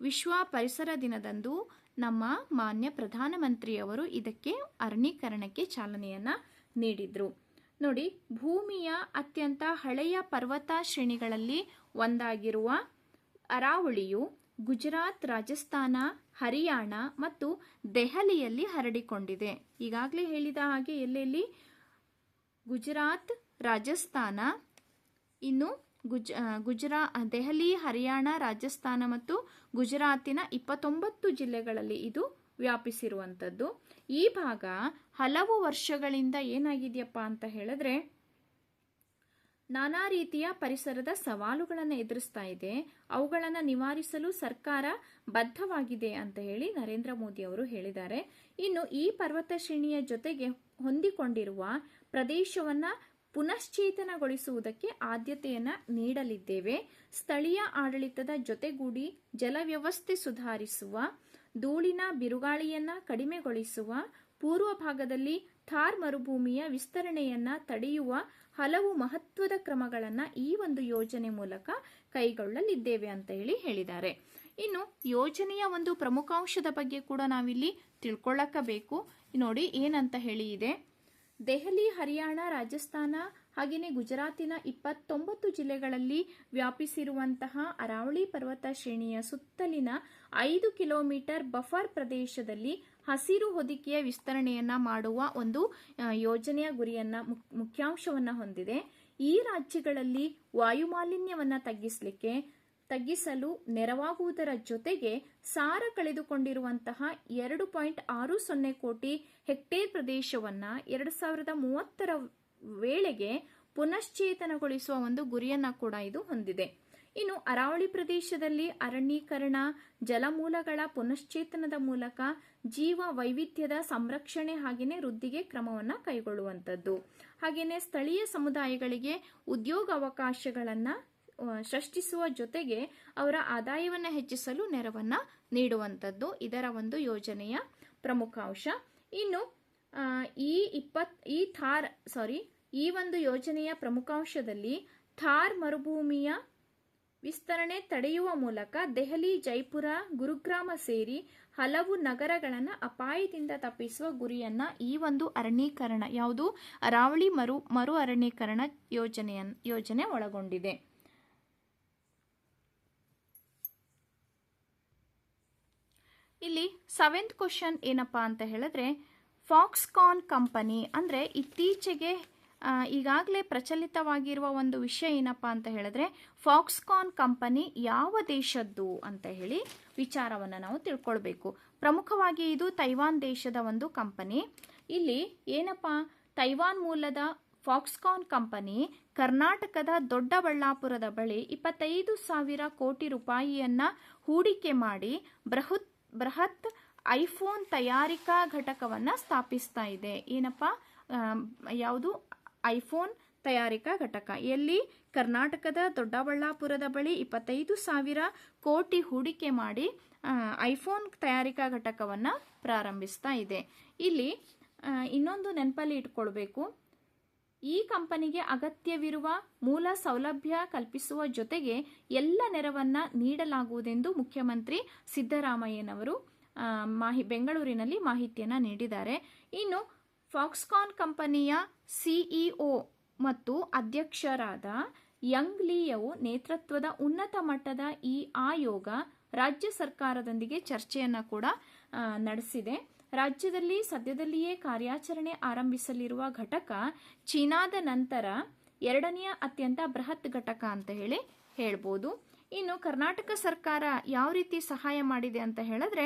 S1: ವಿಶ್ವ ಪರಿಸರ ದಿನದಂದು ನಮ್ಮ ಮಾನ್ಯ ಪ್ರಧಾನಮಂತ್ರಿಯವರು ಇದಕ್ಕೆ ಅರಣ್ಯೀಕರಣಕ್ಕೆ ಚಾಲನೆಯನ್ನು ನೀಡಿದರು. ನೋಡಿ, ಭೂಮಿಯ ಅತ್ಯಂತ ಹಳೆಯ ಪರ್ವತ ಶ್ರೇಣಿಗಳಲ್ಲಿ ಒಂದಾಗಿರುವ ಅರಾವಳಿಯು ಗುಜರಾತ್, ರಾಜಸ್ಥಾನ, ಹರಿಯಾಣ ಮತ್ತು ದೆಹಲಿಯಲ್ಲಿ ಹರಡಿಕೊಂಡಿದೆ. ಈಗಾಗಲೇ ಹೇಳಿದ ಹಾಗೆ ಎಲ್ಲೆಲ್ಲಿ? ಗುಜರಾತ್, ರಾಜಸ್ಥಾನ, ಇನ್ನು ಗುಜ ಗುಜರಾ ದೆಹಲಿ, ಹರಿಯಾಣ, ರಾಜಸ್ಥಾನ ಮತ್ತು ಗುಜರಾತಿನ ಇಪ್ಪತ್ತೊಂಬತ್ತು ಜಿಲ್ಲೆಗಳಲ್ಲಿ ಇದು ವ್ಯಾಪಿಸಿರುವಂಥದ್ದು. ಈ ಭಾಗ ಹಲವು ವರ್ಷಗಳಿಂದ ಏನಾಗಿದೆಯಪ್ಪ ಅಂತ ಹೇಳಿದ್ರೆ ನಾನಾ ರೀತಿಯ ಪರಿಸರದ ಸವಾಲುಗಳನ್ನು ಎದುರಿಸ್ತಾ ಇದೆ. ಅವುಗಳನ್ನು ನಿವಾರಿಸಲು ಸರ್ಕಾರ ಬದ್ಧವಾಗಿದೆ ಅಂತ ಹೇಳಿ ನರೇಂದ್ರ ಮೋದಿ ಅವರು ಹೇಳಿದ್ದಾರೆ. ಇನ್ನು ಈ ಪರ್ವತ ಶ್ರೇಣಿಯ ಜೊತೆಗೆ ಹೊಂದಿಕೊಂಡಿರುವ ಪ್ರದೇಶವನ್ನ ಪುನಶ್ಚೇತನಗೊಳಿಸುವುದಕ್ಕೆ ಆದ್ಯತೆಯನ್ನು ನೀಡಲಿದ್ದೇವೆ. ಸ್ಥಳೀಯ ಆಡಳಿತದ ಜೊತೆಗೂಡಿ ಜಲ ವ್ಯವಸ್ಥೆ ಸುಧಾರಿಸುವ, ಧೂಳಿನ ಬಿರುಗಾಳಿಯನ್ನ ಕಡಿಮೆಗೊಳಿಸುವ, ಪೂರ್ವ ಭಾಗದಲ್ಲಿ ಥಾರ್ ಮರುಭೂಮಿಯ ವಿಸ್ತರಣೆಯನ್ನ ತಡೆಯುವ ಹಲವು ಮಹತ್ವದ ಕ್ರಮಗಳನ್ನು ಈ ಒಂದು ಯೋಜನೆ ಮೂಲಕ ಕೈಗೊಳ್ಳಲಿದ್ದೇವೆ ಅಂತ ಹೇಳಿ ಹೇಳಿದ್ದಾರೆ. ಇನ್ನು ಯೋಜನೆಯ ಒಂದು ಪ್ರಮುಖಾಂಶದ ಬಗ್ಗೆ ಕೂಡ ನಾವಿಲ್ಲಿ ತಿಳ್ಕೊಳ್ಳಕ್ಕಬೇಕು ನೋಡಿ ಏನಂತ ಹೇಳಿ ಇದೆ. ದೆಹಲಿ, ಹರಿಯಾಣ, ರಾಜಸ್ಥಾನ ಹಾಗೆಯೇ ಗುಜರಾತಿನ ಇಪ್ಪತ್ತೊಂಬತ್ತು ಜಿಲ್ಲೆಗಳಲ್ಲಿ ವ್ಯಾಪಿಸಿರುವಂತಹ ಅರಾವಳಿ ಪರ್ವತ ಶ್ರೇಣಿಯ ಸುತ್ತಲಿನ ಐದು ಕಿಲೋಮೀಟರ್ ಬಫರ್ ಪ್ರದೇಶದಲ್ಲಿ ಹಸಿರು ಹೊದಿಕೆಯ ವಿಸ್ತರಣೆಯನ್ನ ಮಾಡುವ ಒಂದು ಯೋಜನೆಯ ಗುರಿಯನ್ನ ಮುಖ್ಯಾಂಶವನ್ನ ಹೊಂದಿದೆ. ಈ ರಾಜ್ಯಗಳಲ್ಲಿ ವಾಯುಮಾಲಿನ್ಯವನ್ನ ತಗ್ಗಿಸಲಿಕ್ಕೆ, ತಗ್ಗಿಸಲು ನೆರವಾಗುವುದರ ಜೊತೆಗೆ ಸಾರ ಕಳೆದುಕೊಂಡಿರುವಂತಹ ಎರಡು ಪಾಯಿಂಟ್ ಆರು ಸೊನ್ನೆ ಕೋಟಿ ಹೆಕ್ಟೇರ್ ಪ್ರದೇಶವನ್ನ ಎರಡು ಸಾವಿರದ ಮೂವತ್ತರ ವೇಳೆಗೆ ಪುನಶ್ಚೇತನಗೊಳಿಸುವ ಒಂದು ಗುರಿಯನ್ನ ಕೂಡ ಇದು ಹೊಂದಿದೆ. ಇನ್ನು ಅರಾವಳಿ ಪ್ರದೇಶದಲ್ಲಿ ಅರಣ್ಯೀಕರಣ, ಜಲಮೂಲಗಳ ಪುನಶ್ಚೇತನದ ಮೂಲಕ ಜೀವ ವೈವಿಧ್ಯದ ಸಂರಕ್ಷಣೆ ಹಾಗೆಯೇ ವೃದ್ಧಿಗೆ ಕ್ರಮವನ್ನು ಕೈಗೊಳ್ಳುವಂಥದ್ದು. ಹಾಗೆಯೇ ಸ್ಥಳೀಯ ಸಮುದಾಯಗಳಿಗೆ ಉದ್ಯೋಗ ಅವಕಾಶಗಳನ್ನ ಸೃಷ್ಟಿಸುವ ಜೊತೆಗೆ ಅವರ ಆದಾಯವನ್ನು ಹೆಚ್ಚಿಸಲು ನೆರವನ್ನ ನೀಡುವಂಥದ್ದು ಇದರ ಒಂದು ಯೋಜನೆಯ ಪ್ರಮುಖ ಅಂಶ. ಇನ್ನು ಈ ಇಪ್ಪತ್, ಈ ಥಾರ್, ಸಾರಿ, ಈ ಒಂದು ಯೋಜನೆಯ ಪ್ರಮುಖಾಂಶದಲ್ಲಿ ಥಾರ್ ಮರುಭೂಮಿಯ ವಿಸ್ತರಣೆ ತಡೆಯುವ ಮೂಲಕ ದೆಹಲಿ, ಜೈಪುರ, ಗುರುಗ್ರಾಮ ಸೇರಿ ಹಲವು ನಗರಗಳನ್ನು ಅಪಾಯದಿಂದ ತಪ್ಪಿಸುವ ಗುರಿಯನ್ನ ಈ ಒಂದು ಅರಣ್ಯೀಕರಣ, ಯಾವುದು? ಅರಾವಳಿ ಮರು ಮರು ಅರಣ್ಯೀಕರಣ ಯೋಜನೆಯ ಯೋಜನೆ ಒಳಗೊಂಡಿದೆ. ಇಲ್ಲಿ ಸೆವೆಂತ್ ಕ್ವಶನ್ ಏನಪ್ಪಾ ಅಂತ ಹೇಳಿದ್ರೆ ಫಾಕ್ಸ್ಕಾನ್ ಕಂಪನಿ ಅಂದರೆ ಇತ್ತೀಚೆಗೆ ಈಗಾಗಲೇ ಪ್ರಚಲಿತವಾಗಿರುವ ಒಂದು ವಿಷಯ ಏನಪ್ಪ ಅಂತ ಹೇಳಿದ್ರೆ, ಫಾಕ್ಸ್ಕಾನ್ ಕಂಪನಿ ಯಾವ ದೇಶದ್ದು ಅಂತ ಹೇಳಿ ವಿಚಾರವನ್ನು ನಾವು ತಿಳ್ಕೊಳ್ಬೇಕು. ಪ್ರಮುಖವಾಗಿ ಇದು ತೈವಾನ್ ದೇಶದ ಒಂದು ಕಂಪನಿ. ಇಲ್ಲಿ ಏನಪ್ಪಾ, ತೈವಾನ್ ಮೂಲದ ಫಾಕ್ಸ್ಕಾನ್ ಕಂಪನಿ ಕರ್ನಾಟಕದ ದೊಡ್ಡಬಳ್ಳಾಪುರದ ಬಳಿ ಇಪ್ಪತ್ತೈದು ಸಾವಿರ ಕೋಟಿ ರೂಪಾಯಿಯನ್ನ ಹೂಡಿಕೆ ಮಾಡಿ ಬೃಹತ್ ಬೃಹತ್ ಐಫೋನ್ ತಯಾರಿಕಾ ಘಟಕವನ್ನು ಸ್ಥಾಪಿಸ್ತಾ ಇದೆ. ಏನಪ್ಪ ಯಾವುದು? ಐಫೋನ್ ತಯಾರಿಕಾ ಘಟಕ. ಎಲ್ಲಿ? ಕರ್ನಾಟಕದ ದೊಡ್ಡಬಳ್ಳಾಪುರದ ಬಳಿ ಇಪ್ಪತ್ತೈದು ಸಾವಿರ ಕೋಟಿ ಹೂಡಿಕೆ ಮಾಡಿ ಐಫೋನ್ ತಯಾರಿಕಾ ಘಟಕವನ್ನು ಪ್ರಾರಂಭಿಸ್ತಾ ಇದೆ. ಇಲ್ಲಿ ಇನ್ನೊಂದು ನೆನಪಲ್ಲಿ ಇಟ್ಕೊಳ್ಬೇಕು. ಈ ಕಂಪನಿಗೆ ಅಗತ್ಯವಿರುವ ಮೂಲ ಸೌಲಭ್ಯ ಕಲ್ಪಿಸುವ ಜೊತೆಗೆ ಎಲ್ಲ ನೆರವನ್ನು ನೀಡಲಾಗುವುದೆಂದು ಮುಖ್ಯಮಂತ್ರಿ ಸಿದ್ದರಾಮಯ್ಯನವರು ಮಾಹಿ, ಬೆಂಗಳೂರಿನಲ್ಲಿ ಮಾಹಿತಿಯನ್ನು ನೀಡಿದ್ದಾರೆ. ಇನ್ನು ಫಾಕ್ಸ್ಕಾನ್ ಕಂಪನಿಯ ಸಿಇಒ ಮತ್ತು ಅಧ್ಯಕ್ಷರಾದ ಯಂಗ್ ಲೀಯವು ನೇತೃತ್ವದ ಉನ್ನತ ಮಟ್ಟದ ಈ ಆಯೋಗ ರಾಜ್ಯ ಸರ್ಕಾರದೊಂದಿಗೆ ಚರ್ಚೆಯನ್ನು ಕೂಡ ನಡೆಸಿದೆ. ರಾಜ್ಯದಲ್ಲಿ ಸದ್ಯದಲ್ಲಿಯೇ ಕಾರ್ಯಾಚರಣೆ ಆರಂಭಿಸಲಿರುವ ಘಟಕ ಚೀನಾದ ನಂತರ ಎರಡನೆಯ ಅತ್ಯಂತ ಬೃಹತ್ ಘಟಕ ಅಂತ ಹೇಳಿ ಹೇಳ್ಬೋದು. ಇನ್ನು ಕರ್ನಾಟಕ ಸರ್ಕಾರ ಯಾವ ರೀತಿ ಸಹಾಯ ಮಾಡಿದೆ ಅಂತ ಹೇಳಿದ್ರೆ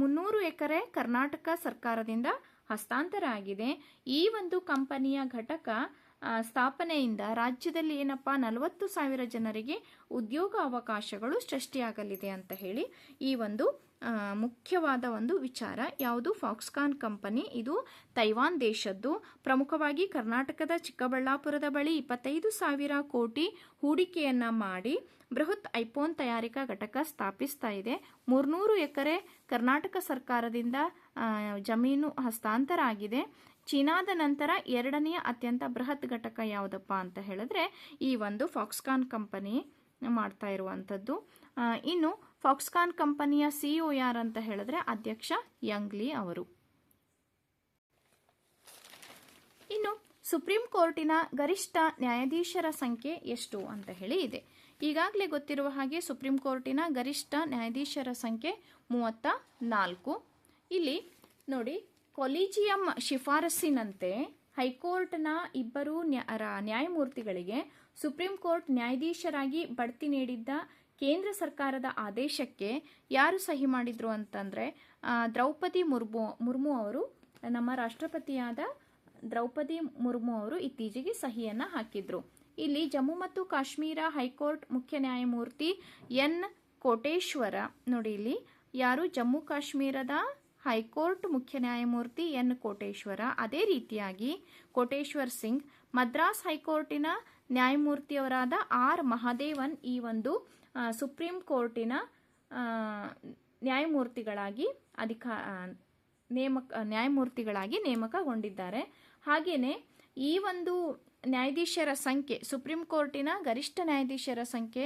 S1: ಮುನ್ನೂರು ಎಕರೆ ಕರ್ನಾಟಕ ಸರ್ಕಾರದಿಂದ ಹಸ್ತಾಂತರ ಆಗಿದೆ ಈ ಒಂದು ಕಂಪನಿಯ ಘಟಕ ಸ್ಥಾಪನೆಯಿಂದ ರಾಜ್ಯದಲ್ಲಿ ಏನಪ್ಪ, ನಲವತ್ತು ಸಾವಿರ ಜನರಿಗೆ ಉದ್ಯೋಗ ಅವಕಾಶಗಳು ಸೃಷ್ಟಿಯಾಗಲಿದೆ ಅಂತ ಹೇಳಿ ಈ ಒಂದು ಮುಖ್ಯವಾದ ಒಂದು ವಿಚಾರ ಯಾವುದು? ಫಾಕ್ಸ್ಕಾನ್ ಕಂಪನಿ, ಇದು ತೈವಾನ್ ದೇಶದ್ದು. ಪ್ರಮುಖವಾಗಿ ಕರ್ನಾಟಕದ ಚಿಕ್ಕಬಳ್ಳಾಪುರದ ಬಳಿ ಇಪ್ಪತ್ತೈದು ಸಾವಿರ ಕೋಟಿ ಹೂಡಿಕೆಯನ್ನ ಮಾಡಿ ಬೃಹತ್ ಐಫೋನ್ ತಯಾರಿಕಾ ಘಟಕ ಸ್ಥಾಪಿಸ್ತಾ ಇದೆ. ಮೂರ್ನೂರು ಎಕರೆ ಕರ್ನಾಟಕ ಸರ್ಕಾರದಿಂದ ಜಮೀನು ಹಸ್ತಾಂತರ ಆಗಿದೆ. ಚೀನಾದ ನಂತರ ಎರಡನೆಯ ಅತ್ಯಂತ ಬೃಹತ್ ಘಟಕ ಯಾವುದಪ್ಪ ಅಂತ ಹೇಳಿದ್ರೆ, ಈ ಒಂದು ಫಾಕ್ಸ್ಕಾನ್ ಕಂಪನಿ ಮಾಡ್ತಾ ಇರುವಂಥದ್ದು. ಇನ್ನು ಫಾಕ್ಸ್ಕಾನ್ ಕಂಪನಿಯ ಸಿಇಒ ಅಂತ ಹೇಳಿದ್ರೆ, ಅಧ್ಯಕ್ಷ ಯಂಗ್ಲಿ ಅವರು. ಇನ್ನು ಸುಪ್ರೀಂ ಕೋರ್ಟಿನ ಗರಿಷ್ಠ ನ್ಯಾಯಾಧೀಶರ ಸಂಖ್ಯೆ ಎಷ್ಟು ಅಂತ ಹೇಳಿ ಇದೆ. ಈಗಾಗಲೇ ಗೊತ್ತಿರುವ ಹಾಗೆ ಸುಪ್ರೀಂ ಕೋರ್ಟಿನ ಗರಿಷ್ಠ ನ್ಯಾಯಾಧೀಶರ ಸಂಖ್ಯೆ ಮೂವತ್ತ ನಾಲ್ಕು. ಇಲ್ಲಿ ನೋಡಿ, ಕೊಲಿಜಿಯಂ ಶಿಫಾರಸ್ಸಿನಂತೆ ಹೈಕೋರ್ಟ್ನ ಇಬ್ಬರು ನ್ಯಾಯಮೂರ್ತಿಗಳಿಗೆ ಸುಪ್ರೀಂ ಕೋರ್ಟ್ ನ್ಯಾಯಾಧೀಶರಾಗಿ ಬಡ್ತಿ ನೀಡಿದ್ದ ಕೇಂದ್ರ ಸರ್ಕಾರದ ಆದೇಶಕ್ಕೆ ಯಾರು ಸಹಿ ಮಾಡಿದ್ರು ಅಂತಂದ್ರೆ ದ್ರೌಪದಿ ಮುರ್ಮು ಮುರ್ಮು ಅವರು, ನಮ್ಮ ರಾಷ್ಟ್ರಪತಿಯಾದ ದ್ರೌಪದಿ ಮುರ್ಮು ಅವರು ಇತ್ತೀಚೆಗೆ ಸಹಿಯನ್ನ ಹಾಕಿದ್ರು. ಇಲ್ಲಿ ಜಮ್ಮು ಮತ್ತು ಕಾಶ್ಮೀರ ಹೈಕೋರ್ಟ್ ಮುಖ್ಯ ನ್ಯಾಯಮೂರ್ತಿ ಎನ್. ಕೋಟೇಶ್ವರ. ನೋಡಿ ಇಲ್ಲಿ, ಯಾರು ಜಮ್ಮು ಕಾಶ್ಮೀರದ ಹೈಕೋರ್ಟ್ ಮುಖ್ಯ ನ್ಯಾಯಮೂರ್ತಿ ಎನ್. ಕೋಟೇಶ್ವರ, ಅದೇ ರೀತಿಯಾಗಿ ಕೋಟೇಶ್ವರ್ ಸಿಂಗ್, ಮದ್ರಾಸ್ ಹೈಕೋರ್ಟಿನ ನ್ಯಾಯಮೂರ್ತಿಯವರಾದ ಆರ್. ಮಹಾದೇವನ್ ಈ ಒಂದು ಸುಪ್ರೀಂ ಕೋರ್ಟಿನ ನ್ಯಾಯಮೂರ್ತಿಗಳಾಗಿ ಅಧಿಕಾ ನೇಮಕ, ನ್ಯಾಯಮೂರ್ತಿಗಳಾಗಿ ನೇಮಕಗೊಂಡಿದ್ದಾರೆ. ಹಾಗೆಯೇ ಈ ಒಂದು ನ್ಯಾಯಾಧೀಶರ ಸಂಖ್ಯೆ, ಸುಪ್ರೀಂ ಕೋರ್ಟಿನ ಗರಿಷ್ಠ ನ್ಯಾಯಾಧೀಶರ ಸಂಖ್ಯೆ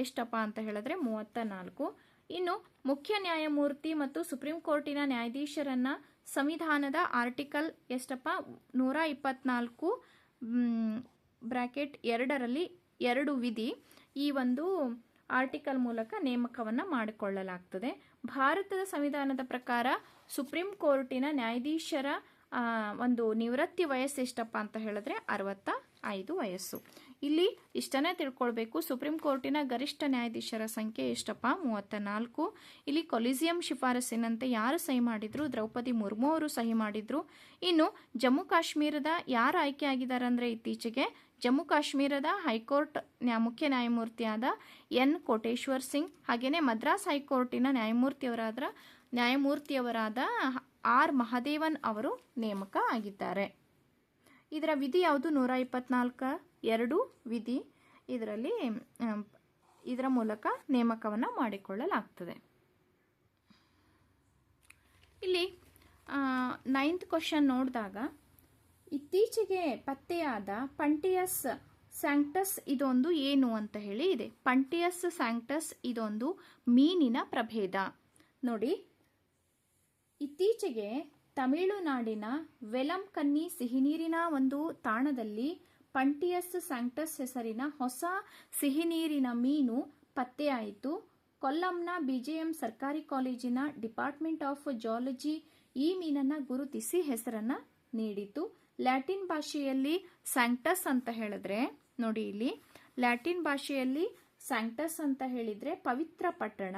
S1: ಎಷ್ಟಪ್ಪ ಅಂತ ಹೇಳಿದ್ರೆ ಮೂವತ್ತ ನಾಲ್ಕು ಇನ್ನು ಮುಖ್ಯ ನ್ಯಾಯಮೂರ್ತಿ ಮತ್ತು ಸುಪ್ರೀಂ ಕೋರ್ಟಿನ ನ್ಯಾಯಾಧೀಶರನ್ನ ಸಂವಿಧಾನದ ಆರ್ಟಿಕಲ್ ಎಷ್ಟಪ್ಪ? ನೂರ ಇಪ್ಪತ್ನಾಲ್ಕು ಬ್ರಾಕೆಟ್ ಎರಡರಲ್ಲಿ ಎರಡು ವಿಧಿ ಈ ಒಂದು ಆರ್ಟಿಕಲ್ ಮೂಲಕ ನೇಮಕವನ್ನು ಮಾಡಿಕೊಳ್ಳಲಾಗ್ತದೆ. ಭಾರತದ ಸಂವಿಧಾನದ ಪ್ರಕಾರ ಸುಪ್ರೀಂ ಕೋರ್ಟಿನ ನ್ಯಾಯಾಧೀಶರ ಒಂದು ನಿವೃತ್ತಿ ವಯಸ್ಸು ಎಷ್ಟಪ್ಪ ಅಂತ ಹೇಳಿದ್ರೆ ಅರವತ್ತ ಐದು ವಯಸ್ಸು. ಇಲ್ಲಿ ಇಷ್ಟನೇ ತಿಳ್ಕೊಳ್ಬೇಕು. ಸುಪ್ರೀಂ ಕೋರ್ಟಿನ ಗರಿಷ್ಠ ನ್ಯಾಯಾಧೀಶರ ಸಂಖ್ಯೆ ಎಷ್ಟಪ್ಪ? ಮೂವತ್ತ ನಾಲ್ಕು. ಇಲ್ಲಿ ಕೊಲಿಸಿಯಂ ಶಿಫಾರಸ್ಸಿನಂತೆ ಯಾರು ಸಹಿ ಮಾಡಿದ್ರು? ದ್ರೌಪದಿ ಮುರ್ಮು ಅವರು ಸಹಿ ಮಾಡಿದ್ರು. ಇನ್ನು ಜಮ್ಮು ಕಾಶ್ಮೀರದ ಯಾರು ಆಯ್ಕೆ ಆಗಿದ್ದಾರೆ ಅಂದರೆ ಇತ್ತೀಚೆಗೆ ಜಮ್ಮು ಕಾಶ್ಮೀರದ ಹೈಕೋರ್ಟ್ ನ್ಯಾ, ಮುಖ್ಯ ನ್ಯಾಯಮೂರ್ತಿಯಾದ ಎನ್ ಕೋಟೇಶ್ವರ್ ಸಿಂಗ್ ಹಾಗೆಯೇ ಮದ್ರಾಸ್ ಹೈಕೋರ್ಟಿನ ನ್ಯಾಯಮೂರ್ತಿಯವರಾದ ನ್ಯಾಯಮೂರ್ತಿಯವರಾದ ಆರ್ ಮಹಾದೇವನ್ ಅವರು ನೇಮಕ ಆಗಿದ್ದಾರೆ. ಇದರ ವಿಧಿ ಯಾವುದು? ನೂರ ಇಪ್ಪತ್ನಾಲ್ಕ ಎರಡು ವಿಧಿ ಇದರಲ್ಲಿ ಇದರ ಮೂಲಕ ನೇಮಕವನ್ನು ಮಾಡಿಕೊಳ್ಳಲಾಗ್ತದೆ. ಇಲ್ಲಿ ನೈನ್ತ್ ಕ್ವಶನ್ ನೋಡಿದಾಗ, ಇತ್ತೀಚೆಗೆ ಪತ್ತೆಯಾದ ಪಂಟಿಯಸ್ ಸ್ಯಾಂಕ್ಟಸ್ ಇದೊಂದು ಏನು ಅಂತ ಹೇಳಿ ಇದೆ. ಪಂಟಿಯಸ್ ಸ್ಯಾಂಕ್ಟಸ್ ಇದೊಂದು ಮೀನಿನ ಪ್ರಭೇದ. ನೋಡಿ ಇತ್ತೀಚೆಗೆ ತಮಿಳುನಾಡಿನ ವೆಲಂಕನ್ನಿ ಸಿಹಿನೀರಿನ ಒಂದು ತಾಣದಲ್ಲಿ ಪಂಟಿಯಸ್ ಸ್ಯಾಂಕ್ಟಸ್ ಹೆಸರಿನ ಹೊಸ ಸಿಹಿನೀರಿನ ಮೀನು ಪತ್ತೆಯಾಯಿತು. ಕೊಲ್ಲಂನ ಬಿಜೆಎಂ ಸರ್ಕಾರಿ ಕಾಲೇಜಿನ ಡಿಪಾರ್ಟ್ಮೆಂಟ್ ಆಫ್ ಜಾಲಜಿ ಈ ಮೀನನ್ನ ಗುರುತಿಸಿ ಹೆಸರನ್ನ ನೀಡಿತು. ಲ್ಯಾಟಿನ್ ಭಾಷೆಯಲ್ಲಿ ಸ್ಯಾಂಕ್ಟಸ್ ಅಂತ ಹೇಳಿದ್ರೆ, ನೋಡಿ ಇಲ್ಲಿ, ಲ್ಯಾಟಿನ್ ಭಾಷೆಯಲ್ಲಿ ಸ್ಯಾಂಕ್ಟಸ್ ಅಂತ ಹೇಳಿದ್ರೆ ಪವಿತ್ರ ಪಟ್ಟಣ.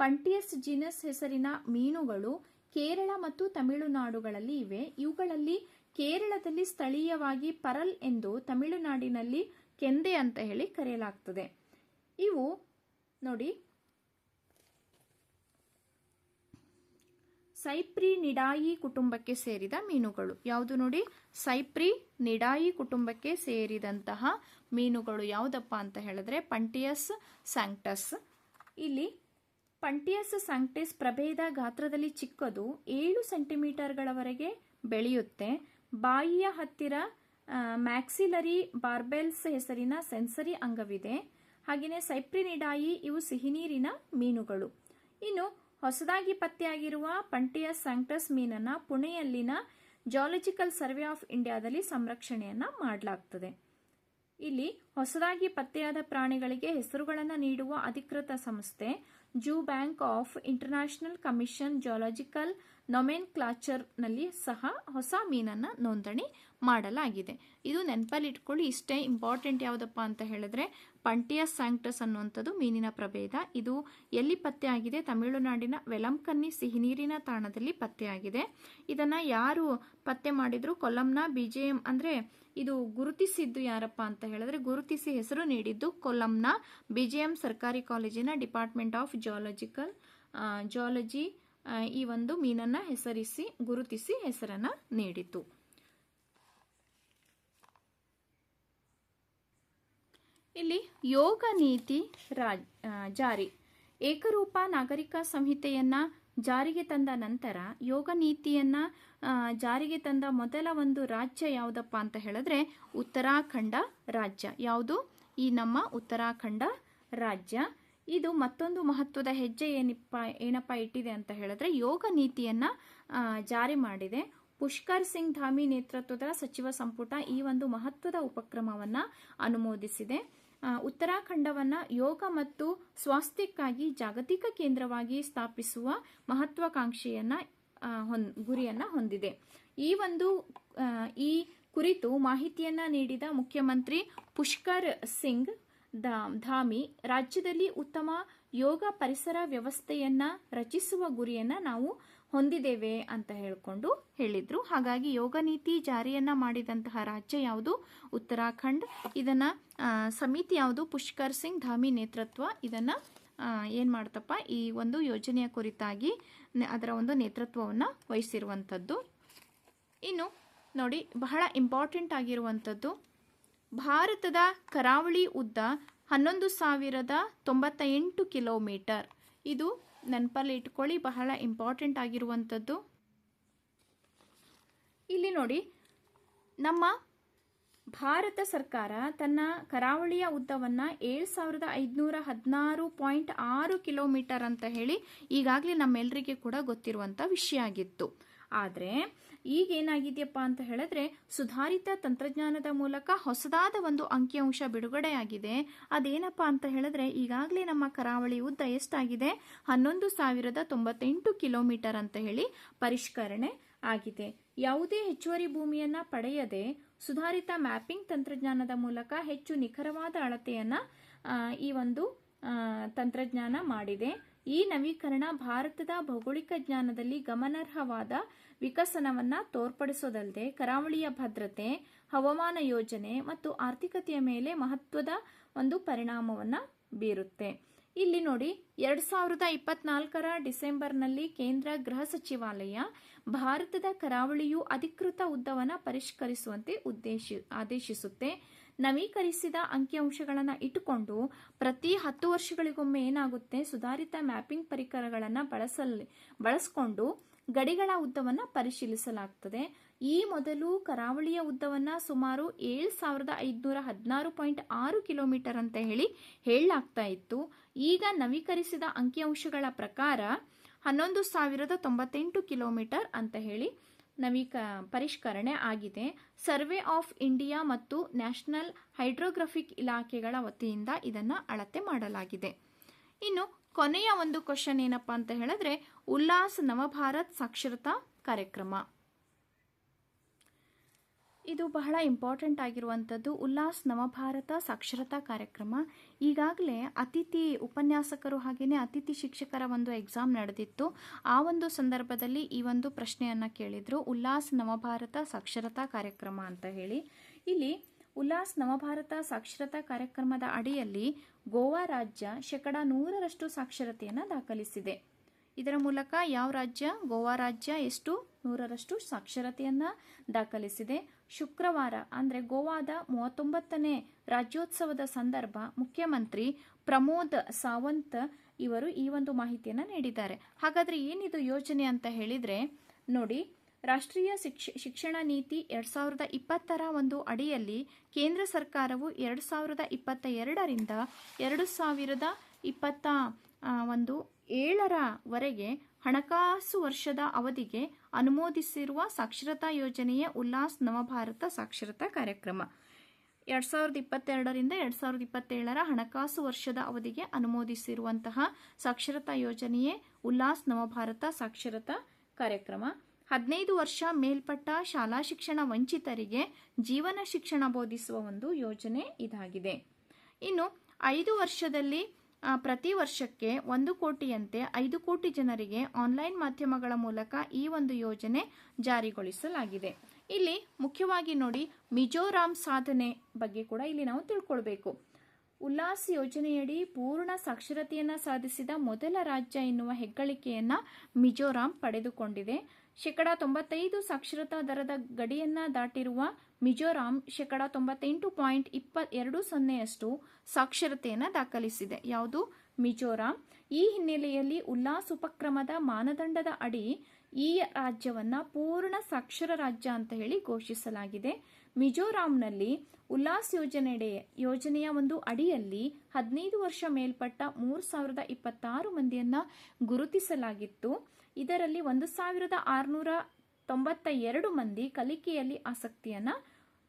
S1: ಪಂಟಿಯಸ್ ಜಿನಸ್ ಹೆಸರಿನ ಮೀನುಗಳು ಕೇರಳ ಮತ್ತು ತಮಿಳುನಾಡುಗಳಲ್ಲಿ ಇವೆ. ಇವುಗಳಲ್ಲಿ ಕೇರಳದಲ್ಲಿ ಸ್ಥಳೀಯವಾಗಿ ಪರಲ್ ಎಂದು ತಮಿಳುನಾಡಿನಲ್ಲಿ ಕೆಂದೆ ಅಂತ ಹೇಳಿ ಕರೆಯಲಾಗ್ತದೆ. ಇವು ನೋಡಿ. ಸೈಪ್ರಿ ನಿಡಾಯಿ ಕುಟುಂಬಕ್ಕೆ ಸೇರಿದ ಮೀನುಗಳು. ಯಾವುದು ನೋಡಿ? ಸೈಪ್ರಿ ನಿಡಾಯಿ ಕುಟುಂಬಕ್ಕೆ ಸೇರಿದಂತಹ ಮೀನುಗಳು ಯಾವುದಪ್ಪ ಅಂತ ಹೇಳಿದ್ರೆ ಪಂಟಿಯಸ್ ಸ್ಯಾಂಕ್ಟಸ್. ಇಲ್ಲಿ ಪಂಟಿಯಸ್ ಸಂಕ್ಟಿಸ್ ಪ್ರಭೇದ ಗಾತ್ರದಲ್ಲಿ ಚಿಕ್ಕದು ಏಳು ಸೆಂಟಿಮೀಟರ್ಗಳವರೆಗೆ ಬೆಳೆಯುತ್ತೆ. ಬಾಯಿಯ ಹತ್ತಿರ ಮ್ಯಾಕ್ಸಿಲರಿ ಬಾರ್ಬೆಲ್ಸ್ ಹೆಸರಿನ ಸೆನ್ಸರಿ ಅಂಗವಿದೆ. ಹಾಗೆಯೇ ಸೈಪ್ರಿನಿಡಾಯಿ, ಇವು ಸಿಹಿನೀರಿನ ಮೀನುಗಳು. ಇನ್ನು ಹೊಸದಾಗಿ ಪತ್ತೆಯಾಗಿರುವ ಪಂಟಿಯಸ್ ಸ್ಯಾಂಕ್ಟಸ್ ಮೀನನ್ನ ಪುಣೆಯಲ್ಲಿನ ಜಾಲಜಿಕಲ್ ಸರ್ವೆ ಆಫ್ ಇಂಡಿಯಾದಲ್ಲಿ ಸಂರಕ್ಷಣೆಯನ್ನ ಮಾಡಲಾಗ್ತದೆ. ಇಲ್ಲಿ ಹೊಸದಾಗಿ ಪತ್ತೆಯಾದ ಪ್ರಾಣಿಗಳಿಗೆ ಹೆಸರುಗಳನ್ನು ನೀಡುವ ಅಧಿಕೃತ ಸಂಸ್ಥೆ zoo bank of international commission geological ನೊಮೆನ್ನಲ್ಲಿ ಸಹ ಹೊಸ ಮೀನನ್ನ ನೋಂದಣಿ ಮಾಡಲಾಗಿದೆ. ಇದು ನೆನಪಲ್ಲಿ ಇಟ್ಕೊಳ್ಳಿ ಇಷ್ಟೇ ಇಂಪಾರ್ಟೆಂಟ್ ಯಾವುದಪ್ಪ ಅಂತ ಹೇಳಿದ್ರೆ, ಪಂಟಿಯ ಸ್ಯಾಂಕ್ಟಸ್ ಅನ್ನುವಂಥದ್ದು ಮೀನಿನ ಪ್ರಭೇದ. ಇದು ಎಲ್ಲಿ ಪತ್ತೆಯಾಗಿದೆ? ತಮಿಳುನಾಡಿನ ವೆಲಂಕನ್ನಿ ಸಿಹಿನೀರಿನ ತಾಣದಲ್ಲಿ ಪತ್ತೆಯಾಗಿದೆ. ಇದನ್ನ ಯಾರು ಪತ್ತೆ ಮಾಡಿದ್ರು? ಕೊಲ್ಲಂನ ಎಂ ಅಂದ್ರೆ ಇದು ಗುರುತಿಸಿದ್ದು ಯಾರಪ್ಪ ಅಂತ ಹೇಳಿದ್ರೆ, ಗುರುತಿಸಿ ಹೆಸರು ನೀಡಿದ್ದು ಕೊಲ್ಲಂನ ಬಿಜೆಎಂ ಸರ್ಕಾರಿ ಕಾಲೇಜಿನ ಡಿಪಾರ್ಟ್ಮೆಂಟ್ ಆಫ್ ಜಿಯಾಲಜಿಕಲ್ ಜಿಯಾಲಜಿ ಈ ಒಂದು ಮೀನನ್ನ ಹೆಸರಿಸಿ, ಗುರುತಿಸಿ ಹೆಸರನ್ನ ನೀಡಿತು. ಇಲ್ಲಿ ಯೋಗ ನೀತಿ ಜಾರಿ. ಏಕರೂಪ ನಾಗರಿಕ ಸಂಹಿತೆಯನ್ನ ಜಾರಿಗೆ ತಂದ ನಂತರ, ಯೋಗ ನೀತಿಯನ್ನ ಜಾರಿಗೆ ತಂದ ಮೊದಲ ಒಂದು ರಾಜ್ಯ ಯಾವುದಪ್ಪ ಅಂತ ಹೇಳಿದ್ರೆ, ಉತ್ತರಾಖಂಡ ರಾಜ್ಯ. ಯಾವುದು? ಈ ನಮ್ಮ ಉತ್ತರಾಖಂಡ ರಾಜ್ಯ. ಇದು ಮತ್ತೊಂದು ಮಹತ್ವದ ಹೆಜ್ಜೆ ಏನಿಪ್ಪ, ಏನಪ್ಪ ಇಟ್ಟಿದೆ ಅಂತ ಹೇಳಿದ್ರೆ ಯೋಗ ನೀತಿಯನ್ನ ಜಾರಿ ಮಾಡಿದೆ. ಪುಷ್ಕರ್ ಸಿಂಗ್ ಧಾಮಿ ನೇತೃತ್ವದ ಸಚಿವ ಸಂಪುಟ ಈ ಒಂದು ಮಹತ್ವದ ಉಪಕ್ರಮವನ್ನ ಅನುಮೋದಿಸಿದೆ. ಉತ್ತರಾಖಂಡವನ್ನು ಯೋಗ ಮತ್ತು ಸ್ವಾಸ್ಥ್ಯಕ್ಕಾಗಿ ಜಾಗತಿಕ ಕೇಂದ್ರವಾಗಿ ಸ್ಥಾಪಿಸುವ ಮಹತ್ವಾಕಾಂಕ್ಷೆಯನ್ನ ಹೊನ್- ಗುರಿಯನ್ನ ಹೊಂದಿದೆ. ಈ ಒಂದು ಈ ಕುರಿತು ಮಾಹಿತಿಯನ್ನ ನೀಡಿದ ಮುಖ್ಯಮಂತ್ರಿ ಪುಷ್ಕರ್ ಸಿಂಗ್ ಧಾಮಿ ರಾಜ್ಯದಲ್ಲಿ ಉತ್ತಮ ಯೋಗ ಪರಿಸರ ವ್ಯವಸ್ಥೆಯನ್ನ ರಚಿಸುವ ಗುರಿಯನ್ನ ನಾವು ಹೊಂದಿದ್ದೇವೆ ಅಂತ ಹೇಳಿಕೊಂಡು ಹೇಳಿದ್ರು. ಹಾಗಾಗಿ ಯೋಗ ನೀತಿ ಜಾರಿಯನ್ನ ಮಾಡಿದಂತಹ ರಾಜ್ಯ ಯಾವುದು? ಉತ್ತರಾಖಂಡ್. ಇದನ್ನ ಸಮಿತಿ ಯಾವುದು? ಪುಷ್ಕರ್ ಸಿಂಗ್ ಧಾಮಿ ನೇತೃತ್ವ ಇದನ್ನ ಏನು ಮಾಡ್ತಪ್ಪ? ಈ ಒಂದು ಯೋಜನೆಯ ಕುರಿತಾಗಿ ಅದರ ಒಂದು ನೇತೃತ್ವವನ್ನು ವಹಿಸಿರುವಂಥದ್ದು. ಇನ್ನು ನೋಡಿ, ಬಹಳ ಇಂಪಾರ್ಟೆಂಟ್ ಆಗಿರುವಂಥದ್ದು ಭಾರತದ ಕರಾವಳಿ ಉದ್ದ ಹನ್ನೊಂದು ಸಾವಿರದ ತೊಂಬತ್ತ ಎಂಟು ಕಿಲೋಮೀಟರ್. ಇದು ನೆನಪಲ್ಲಿ ಇಟ್ಕೊಳ್ಳಿ, ಬಹಳ ಇಂಪಾರ್ಟೆಂಟ್ ಆಗಿರುವಂಥದ್ದು. ಇಲ್ಲಿ ನೋಡಿ, ನಮ್ಮ ಭಾರತ ಸರ್ಕಾರ ತನ್ನ ಕರಾವಳಿಯ ಉದ್ದವನ್ನು ಏಳು ಸಾವಿರದ ಐದುನೂರ ಹದಿನಾರು ಪಾಯಿಂಟ್ ಆರು ಕಿಲೋಮೀಟರ್ ಅಂತ ಹೇಳಿ ಈಗಾಗಲೇ ನಮ್ಮೆಲ್ಲರಿಗೆ ಕೂಡ ಗೊತ್ತಿರುವಂಥ ವಿಷಯ ಆಗಿತ್ತು. ಆದರೆ ಈಗ ಏನಾಗಿದೆಯಪ್ಪ ಅಂತ ಹೇಳಿದ್ರೆ ಸುಧಾರಿತ ತಂತ್ರಜ್ಞಾನದ ಮೂಲಕ ಹೊಸದಾದ ಒಂದು ಅಂಕಿಅಂಶ ಬಿಡುಗಡೆಯಾಗಿದೆ. ಅದೇನಪ್ಪ ಅಂತ ಹೇಳಿದ್ರೆ ಈಗಾಗಲೇ ನಮ್ಮ ಕರಾವಳಿ ಉದ್ದ ಎಷ್ಟಾಗಿದೆ? ಹನ್ನೊಂದು ಸಾವಿರದ ತೊಂಬತ್ತೆಂಟು ಕಿಲೋಮೀಟರ್ ಅಂತ ಹೇಳಿ ಪರಿಷ್ಕರಣೆ ಆಗಿದೆ. ಯಾವುದೇ ಹೆಚ್ಚುವರಿ ಭೂಮಿಯನ್ನ ಪಡೆಯದೆ ಸುಧಾರಿತ ಮ್ಯಾಪಿಂಗ್ ತಂತ್ರಜ್ಞಾನದ ಮೂಲಕ ಹೆಚ್ಚು ನಿಖರವಾದ ಅಳತೆಯನ್ನ ಈ ಒಂದು ತಂತ್ರಜ್ಞಾನ ಮಾಡಿದೆ. ಈ ನವೀಕರಣ ಭಾರತದ ಭೌಗೋಳಿಕ ಜ್ಞಾನದಲ್ಲಿ ಗಮನಾರ್ಹವಾದ ವಿಕಸನವನ್ನ ತೋರ್ಪಡಿಸೋದಲ್ಲದೆ ಕರಾವಳಿಯ ಭದ್ರತೆ, ಹವಾಮಾನ ಯೋಜನೆ ಮತ್ತು ಆರ್ಥಿಕತೆಯ ಮೇಲೆ ಮಹತ್ವದ ಒಂದು ಪರಿಣಾಮವನ್ನ ಬೀರುತ್ತೆ. ಇಲ್ಲಿ ನೋಡಿ, ಎರಡ್ ಸಾವಿರದ ಇಪ್ಪತ್ನಾಲ್ಕರ ಡಿಸೆಂಬರ್ನಲ್ಲಿ ಕೇಂದ್ರ ಗೃಹ ಸಚಿವಾಲಯ ಭಾರತದ ಕರಾವಳಿಯು ಅಧಿಕೃತ ಉದ್ದವನ್ನು ಪರಿಷ್ಕರಿಸುವಂತೆ ಉದ್ದೇಶಿ, ಆದೇಶಿಸುತ್ತೆ. ನವೀಕರಿಸಿದ ಅಂಕಿಅಂಶಗಳನ್ನು ಇಟ್ಟುಕೊಂಡು ಪ್ರತಿ ಹತ್ತು ವರ್ಷಗಳಿಗೊಮ್ಮೆ ಏನಾಗುತ್ತೆ? ಸುಧಾರಿತ ಮ್ಯಾಪಿಂಗ್ ಪರಿಕರಗಳನ್ನು ಬಳಸಲ್, ಬಳಸಿಕೊಂಡು ಗಡಿಗಳ ಉದ್ದವನ್ನು ಪರಿಶೀಲಿಸಲಾಗ್ತದೆ. ಈ ಮೊದಲು ಕರಾವಳಿಯ ಉದ್ದವನ್ನು ಸುಮಾರು ಏಳು ಸಾವಿರದ ಐದುನೂರ ಹದಿನಾರು ಪಾಯಿಂಟ್ ಆರು ಕಿಲೋಮೀಟರ್ ಅಂತ ಹೇಳಿ ಹೇಳಲಾಗ್ತಾ ಇತ್ತು. ಈಗ ನವೀಕರಿಸಿದ ಅಂಕಿಅಂಶಗಳ ಪ್ರಕಾರ ಹನ್ನೊಂದು ಸಾವಿರದ ತೊಂಬತ್ತೆಂಟು ಕಿಲೋಮೀಟರ್ ಅಂತ ಹೇಳಿ ನವೀಕ ಪರಿಷ್ಕರಣೆ ಆಗಿದೆ. ಸರ್ವೆ ಆಫ್ ಇಂಡಿಯಾ ಮತ್ತು ನ್ಯಾಷನಲ್ ಹೈಡ್ರೋಗ್ರಫಿಕ್ ಇಲಾಖೆಗಳ ವತಿಯಿಂದ ಇದನ್ನು ಅಳತೆ ಮಾಡಲಾಗಿದೆ. ಇನ್ನು ಕೊನೆಯ ಒಂದು ಕ್ವಶನ್ ಏನಪ್ಪಾ ಅಂತ ಹೇಳಿದ್ರೆ, ಉಲ್ಲಾಸ್ ನವಭಾರತ್ ಸಾಕ್ಷರತಾ ಕಾರ್ಯಕ್ರಮ. ಇದು ಬಹಳ ಇಂಪಾರ್ಟೆಂಟ್ ಆಗಿರುವಂಥದ್ದು ಉಲ್ಲಾಸ್ ನವಭಾರತ ಸಾಕ್ಷರತಾ ಕಾರ್ಯಕ್ರಮ. ಈಗಾಗಲೇ ಅತಿಥಿ ಉಪನ್ಯಾಸಕರು ಹಾಗೆಯೇ ಅತಿಥಿ ಶಿಕ್ಷಕರ ಒಂದು ಎಕ್ಸಾಮ್ ನಡೆದಿತ್ತು. ಆ ಒಂದು ಸಂದರ್ಭದಲ್ಲಿ ಈ ಒಂದು ಪ್ರಶ್ನೆಯನ್ನು ಕೇಳಿದರು. ಉಲ್ಲಾಸ್ ನವಭಾರತ ಸಾಕ್ಷರತಾ ಕಾರ್ಯಕ್ರಮ ಅಂತ ಹೇಳಿ. ಇಲ್ಲಿ ಉಲ್ಲಾಸ್ ನವಭಾರತ ಸಾಕ್ಷರತಾ ಕಾರ್ಯಕ್ರಮದ ಅಡಿಯಲ್ಲಿ ಗೋವಾ ರಾಜ್ಯ ಶೇಕಡ ನೂರರಷ್ಟು ಸಾಕ್ಷರತೆಯನ್ನು ದಾಖಲಿಸಿದೆ. ಇದರ ಮೂಲಕ ಯಾವ ರಾಜ್ಯ? ಗೋವಾ ರಾಜ್ಯ ಎಷ್ಟು? ನೂರರಷ್ಟು ಸಾಕ್ಷರತೆಯನ್ನು ದಾಖಲಿಸಿದೆ. ಶುಕ್ರವಾರ, ಅಂದರೆ ಗೋವಾದ ಮೂವತ್ತೊಂಬತ್ತನೇ ರಾಜ್ಯೋತ್ಸವದ ಸಂದರ್ಭ ಮುಖ್ಯಮಂತ್ರಿ ಪ್ರಮೋದ್ ಸಾವಂತ್ ಇವರು ಈ ಒಂದು ಮಾಹಿತಿಯನ್ನು ನೀಡಿದ್ದಾರೆ. ಹಾಗಾದರೆ ಏನಿದು ಯೋಜನೆ ಅಂತ ಹೇಳಿದರೆ, ನೋಡಿ, ರಾಷ್ಟ್ರೀಯ ಶಿಕ್ಷ, ಶಿಕ್ಷಣ ನೀತಿ ಎರಡು ಸಾವಿರದ ಇಪ್ಪತ್ತರ ಒಂದು ಅಡಿಯಲ್ಲಿ ಕೇಂದ್ರ ಸರ್ಕಾರವು ಎರಡು ಸಾವಿರದ ಇಪ್ಪತ್ತ ಎರಡರಿಂದ ಎರಡು ಸಾವಿರದ ಇಪ್ಪತ್ತ ಒಂದು ಏಳರವರೆಗೆ ಹಣಕಾಸು ವರ್ಷದ ಅವಧಿಗೆ ಅನುಮೋದಿಸಿರುವ ಸಾಕ್ಷರತಾ ಯೋಜನೆಯೇ ಉಲ್ಲಾಸ್ ನವಭಾರತ ಸಾಕ್ಷರತಾ ಕಾರ್ಯಕ್ರಮ. ಎರಡು ಸಾವಿರದ ಇಪ್ಪತ್ತೆರಡರಿಂದ ಎರಡು ಸಾವಿರದ ಇಪ್ಪತ್ತೇಳರ ಹಣಕಾಸು ವರ್ಷದ ಅವಧಿಗೆ ಅನುಮೋದಿಸಿರುವಂತಹ ಸಾಕ್ಷರತಾ ಯೋಜನೆಯೇ ಉಲ್ಲಾಸ್ ನವಭಾರತ ಸಾಕ್ಷರತಾ ಕಾರ್ಯಕ್ರಮ. ಹದಿನೈದು ವರ್ಷ ಮೇಲ್ಪಟ್ಟ ಶಾಲಾ ಶಿಕ್ಷಣ ವಂಚಿತರಿಗೆ ಜೀವನ ಶಿಕ್ಷಣ ಬೋಧಿಸುವ ಒಂದು ಯೋಜನೆ ಇದಾಗಿದೆ. ಇನ್ನು ಐದು ವರ್ಷದಲ್ಲಿ ಪ್ರತಿ ವರ್ಷಕ್ಕೆ ಒಂದು ಕೋಟಿಯಂತೆ ಐದು ಕೋಟಿ ಜನರಿಗೆ ಆನ್ಲೈನ್ ಮಾಧ್ಯಮಗಳ ಮೂಲಕ ಈ ಒಂದು ಯೋಜನೆ ಜಾರಿಗೊಳಿಸಲಾಗಿದೆ. ಇಲ್ಲಿ ಮುಖ್ಯವಾಗಿ ನೋಡಿ ಮಿಜೋರಾಂ ಸಾಧನೆ ಬಗ್ಗೆ ಕೂಡ ಇಲ್ಲಿ ನಾವು ತಿಳ್ಕೊಳ್ಬೇಕು. ಉಲ್ಲಾಸ್ ಯೋಜನೆಯಡಿ ಪೂರ್ಣ ಸಾಕ್ಷರತೆಯನ್ನು ಸಾಧಿಸಿದ ಮೊದಲ ರಾಜ್ಯ ಎನ್ನುವ ಹೆಗ್ಗಳಿಕೆಯನ್ನು ಮಿಜೋರಾಂ ಪಡೆದುಕೊಂಡಿದೆ. ಶೇಕಡ ತೊಂಬತ್ತೈದು ಸಾಕ್ಷರತಾ ದರದ ಗಡಿಯನ್ನ ದಾಟಿರುವ ಮಿಜೋರಾಂ ಶೇಕಡಾ ತೊಂಬತ್ತೆಂಟು ಪಾಯಿಂಟ್ ಇಪ್ಪ ಎರಡು ಸೊನ್ನೆಯಷ್ಟು ಸಾಕ್ಷರತೆಯನ್ನು ದಾಖಲಿಸಿದೆ. ಯಾವುದು? ಮಿಜೋರಾಂ. ಈ ಹಿನ್ನೆಲೆಯಲ್ಲಿ ಉಲ್ಲಾಸ್ ಉಪಕ್ರಮದ ಮಾನದಂಡದ ಅಡಿ ಈ ರಾಜ್ಯವನ್ನ ಪೂರ್ಣ ಸಾಕ್ಷರ ರಾಜ್ಯ ಅಂತ ಹೇಳಿ ಘೋಷಿಸಲಾಗಿದೆ. ಮಿಜೋರಾಂನಲ್ಲಿ ಉಲ್ಲಾಸ್ ಯೋಜನೆಡೆ, ಯೋಜನೆಯ ಒಂದು ಅಡಿಯಲ್ಲಿ ಹದಿನೈದು ವರ್ಷ ಮೇಲ್ಪಟ್ಟ ಮೂರು ಸಾವಿರದ ಇಪ್ಪತ್ತಾರು ಮಂದಿಯನ್ನ ಗುರುತಿಸಲಾಗಿತ್ತು. ಇದರಲ್ಲಿ ಒಂದು ಸಾವಿರದ ಆರುನೂರ ತೊಂಬತ್ತ ಎರಡು ಮಂದಿ ಕಲಿಕೆಯಲ್ಲಿ ಆಸಕ್ತಿಯನ್ನ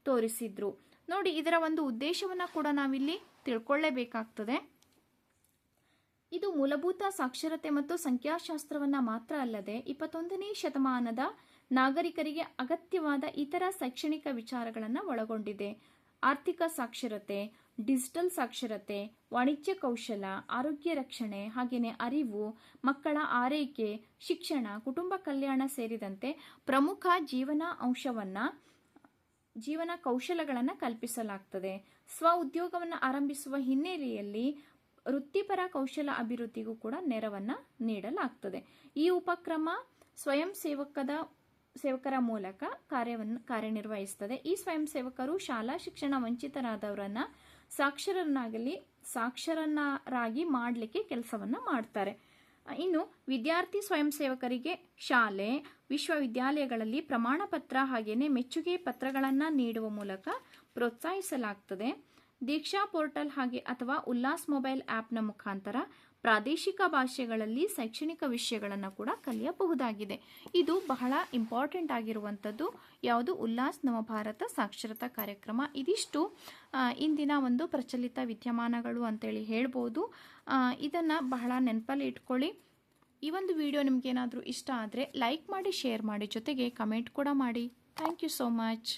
S1: ತೋರಿಸಿದ್ರು. ನೋಡಿ, ಇದರ ಒಂದು ಉದ್ದೇಶವನ್ನ ಕೂಡ ನಾವಿಲ್ಲಿ ತಿಳ್ಕೊಳ್ಳೇಬೇಕಾಗ್ತದೆ. ಇದು ಮೂಲಭೂತ ಸಾಕ್ಷರತೆ ಮತ್ತು ಸಂಖ್ಯಾಶಾಸ್ತ್ರವನ್ನ ಮಾತ್ರ ಅಲ್ಲದೆ ಇಪ್ಪತ್ತೊಂದನೇ ಶತಮಾನದ ನಾಗರಿಕರಿಗೆ ಅಗತ್ಯವಾದ ಇತರ ಶೈಕ್ಷಣಿಕ ವಿಚಾರಗಳನ್ನು ಒಳಗೊಂಡಿದೆ. ಆರ್ಥಿಕ ಸಾಕ್ಷರತೆ ಡಿಜಿಟಲ್ ಸಾಕ್ಷರತೆ, ವಾಣಿಜ್ಯ ಕೌಶಲ, ಆರೋಗ್ಯ ರಕ್ಷಣೆ ಹಾಗೆಯೇ ಅರಿವು, ಮಕ್ಕಳ ಆರೈಕೆ, ಶಿಕ್ಷಣ, ಕುಟುಂಬ ಕಲ್ಯಾಣ ಸೇರಿದಂತೆ ಪ್ರಮುಖ ಜೀವನ ಅಂಶವನ್ನ, ಜೀವನ ಕೌಶಲಗಳನ್ನು ಕಲ್ಪಿಸಲಾಗ್ತದೆ. ಸ್ವ ಉದ್ಯೋಗವನ್ನು ಆರಂಭಿಸುವ ಹಿನ್ನೆಲೆಯಲ್ಲಿ ವೃತ್ತಿಪರ ಕೌಶಲ ಅಭಿವೃದ್ಧಿಗೂ ಕೂಡ ನೆರವನ್ನ ನೀಡಲಾಗ್ತದೆ. ಈ ಉಪಕ್ರಮ ಸ್ವಯಂ ಸೇವಕದ, ಸೇವಕರ ಮೂಲಕ ಕಾರ್ಯವನ್ನು ಕಾರ್ಯನಿರ್ವಹಿಸ್ತದೆ. ಈ ಸ್ವಯಂ ಸೇವಕರು ಶಾಲಾ ಶಿಕ್ಷಣ ವಂಚಿತರಾದವರನ್ನ ಸಾಕ್ಷರನಾಗಲಿ ಸಾಕ್ಷರನ್ನರಾಗಿ ಮಾಡಲಿಕ್ಕೆ ಕೆಲಸವನ್ನು ಮಾಡ್ತಾರೆ. ಇನ್ನು ವಿದ್ಯಾರ್ಥಿ ಸ್ವಯಂ ಸೇವಕರಿಗೆ ಶಾಲೆ, ವಿಶ್ವವಿದ್ಯಾಲಯಗಳಲ್ಲಿ ಪ್ರಮಾಣ ಪತ್ರ ಹಾಗೆಯೇ ಮೆಚ್ಚುಗೆ ಪತ್ರಗಳನ್ನು ನೀಡುವ ಮೂಲಕ ಪ್ರೋತ್ಸಾಹಿಸಲಾಗ್ತದೆ. ದೀಕ್ಷಾ ಪೋರ್ಟಲ್ ಹಾಗೆ ಅಥವಾ ಉಲ್ಲಾಸ್ ಮೊಬೈಲ್ ಆ್ಯಪ್ನ ಮುಖಾಂತರ ಪ್ರಾದೇಶಿಕ ಭಾಷೆಗಳಲ್ಲಿ ಶೈಕ್ಷಣಿಕ ವಿಷಯಗಳನ್ನು ಕೂಡ ಕಲಿಯಬಹುದಾಗಿದೆ. ಇದು ಬಹಳ ಇಂಪಾರ್ಟೆಂಟ್ ಆಗಿರುವಂಥದ್ದು. ಯಾವುದು ಉಲ್ಲಾಸ್ ನವಭಾರತ ಸಾಕ್ಷರತಾ ಕಾರ್ಯಕ್ರಮ. ಇದಿಷ್ಟು ಇಂದಿನ ಒಂದು ಪ್ರಚಲಿತ ವಿದ್ಯಮಾನಗಳು ಅಂತೇಳಿ ಹೇಳ್ಬೋದು. ಇದನ್ನು ಬಹಳ ನೆನಪಲ್ಲಿ ಇಟ್ಕೊಳ್ಳಿ. ಈ ಒಂದು ವಿಡಿಯೋ ನಿಮಗೇನಾದರೂ ಇಷ್ಟ ಆದರೆ ಲೈಕ್ ಮಾಡಿ, ಶೇರ್ ಮಾಡಿ, ಜೊತೆಗೆ ಕಮೆಂಟ್ ಕೂಡ ಮಾಡಿ. Thank you so much.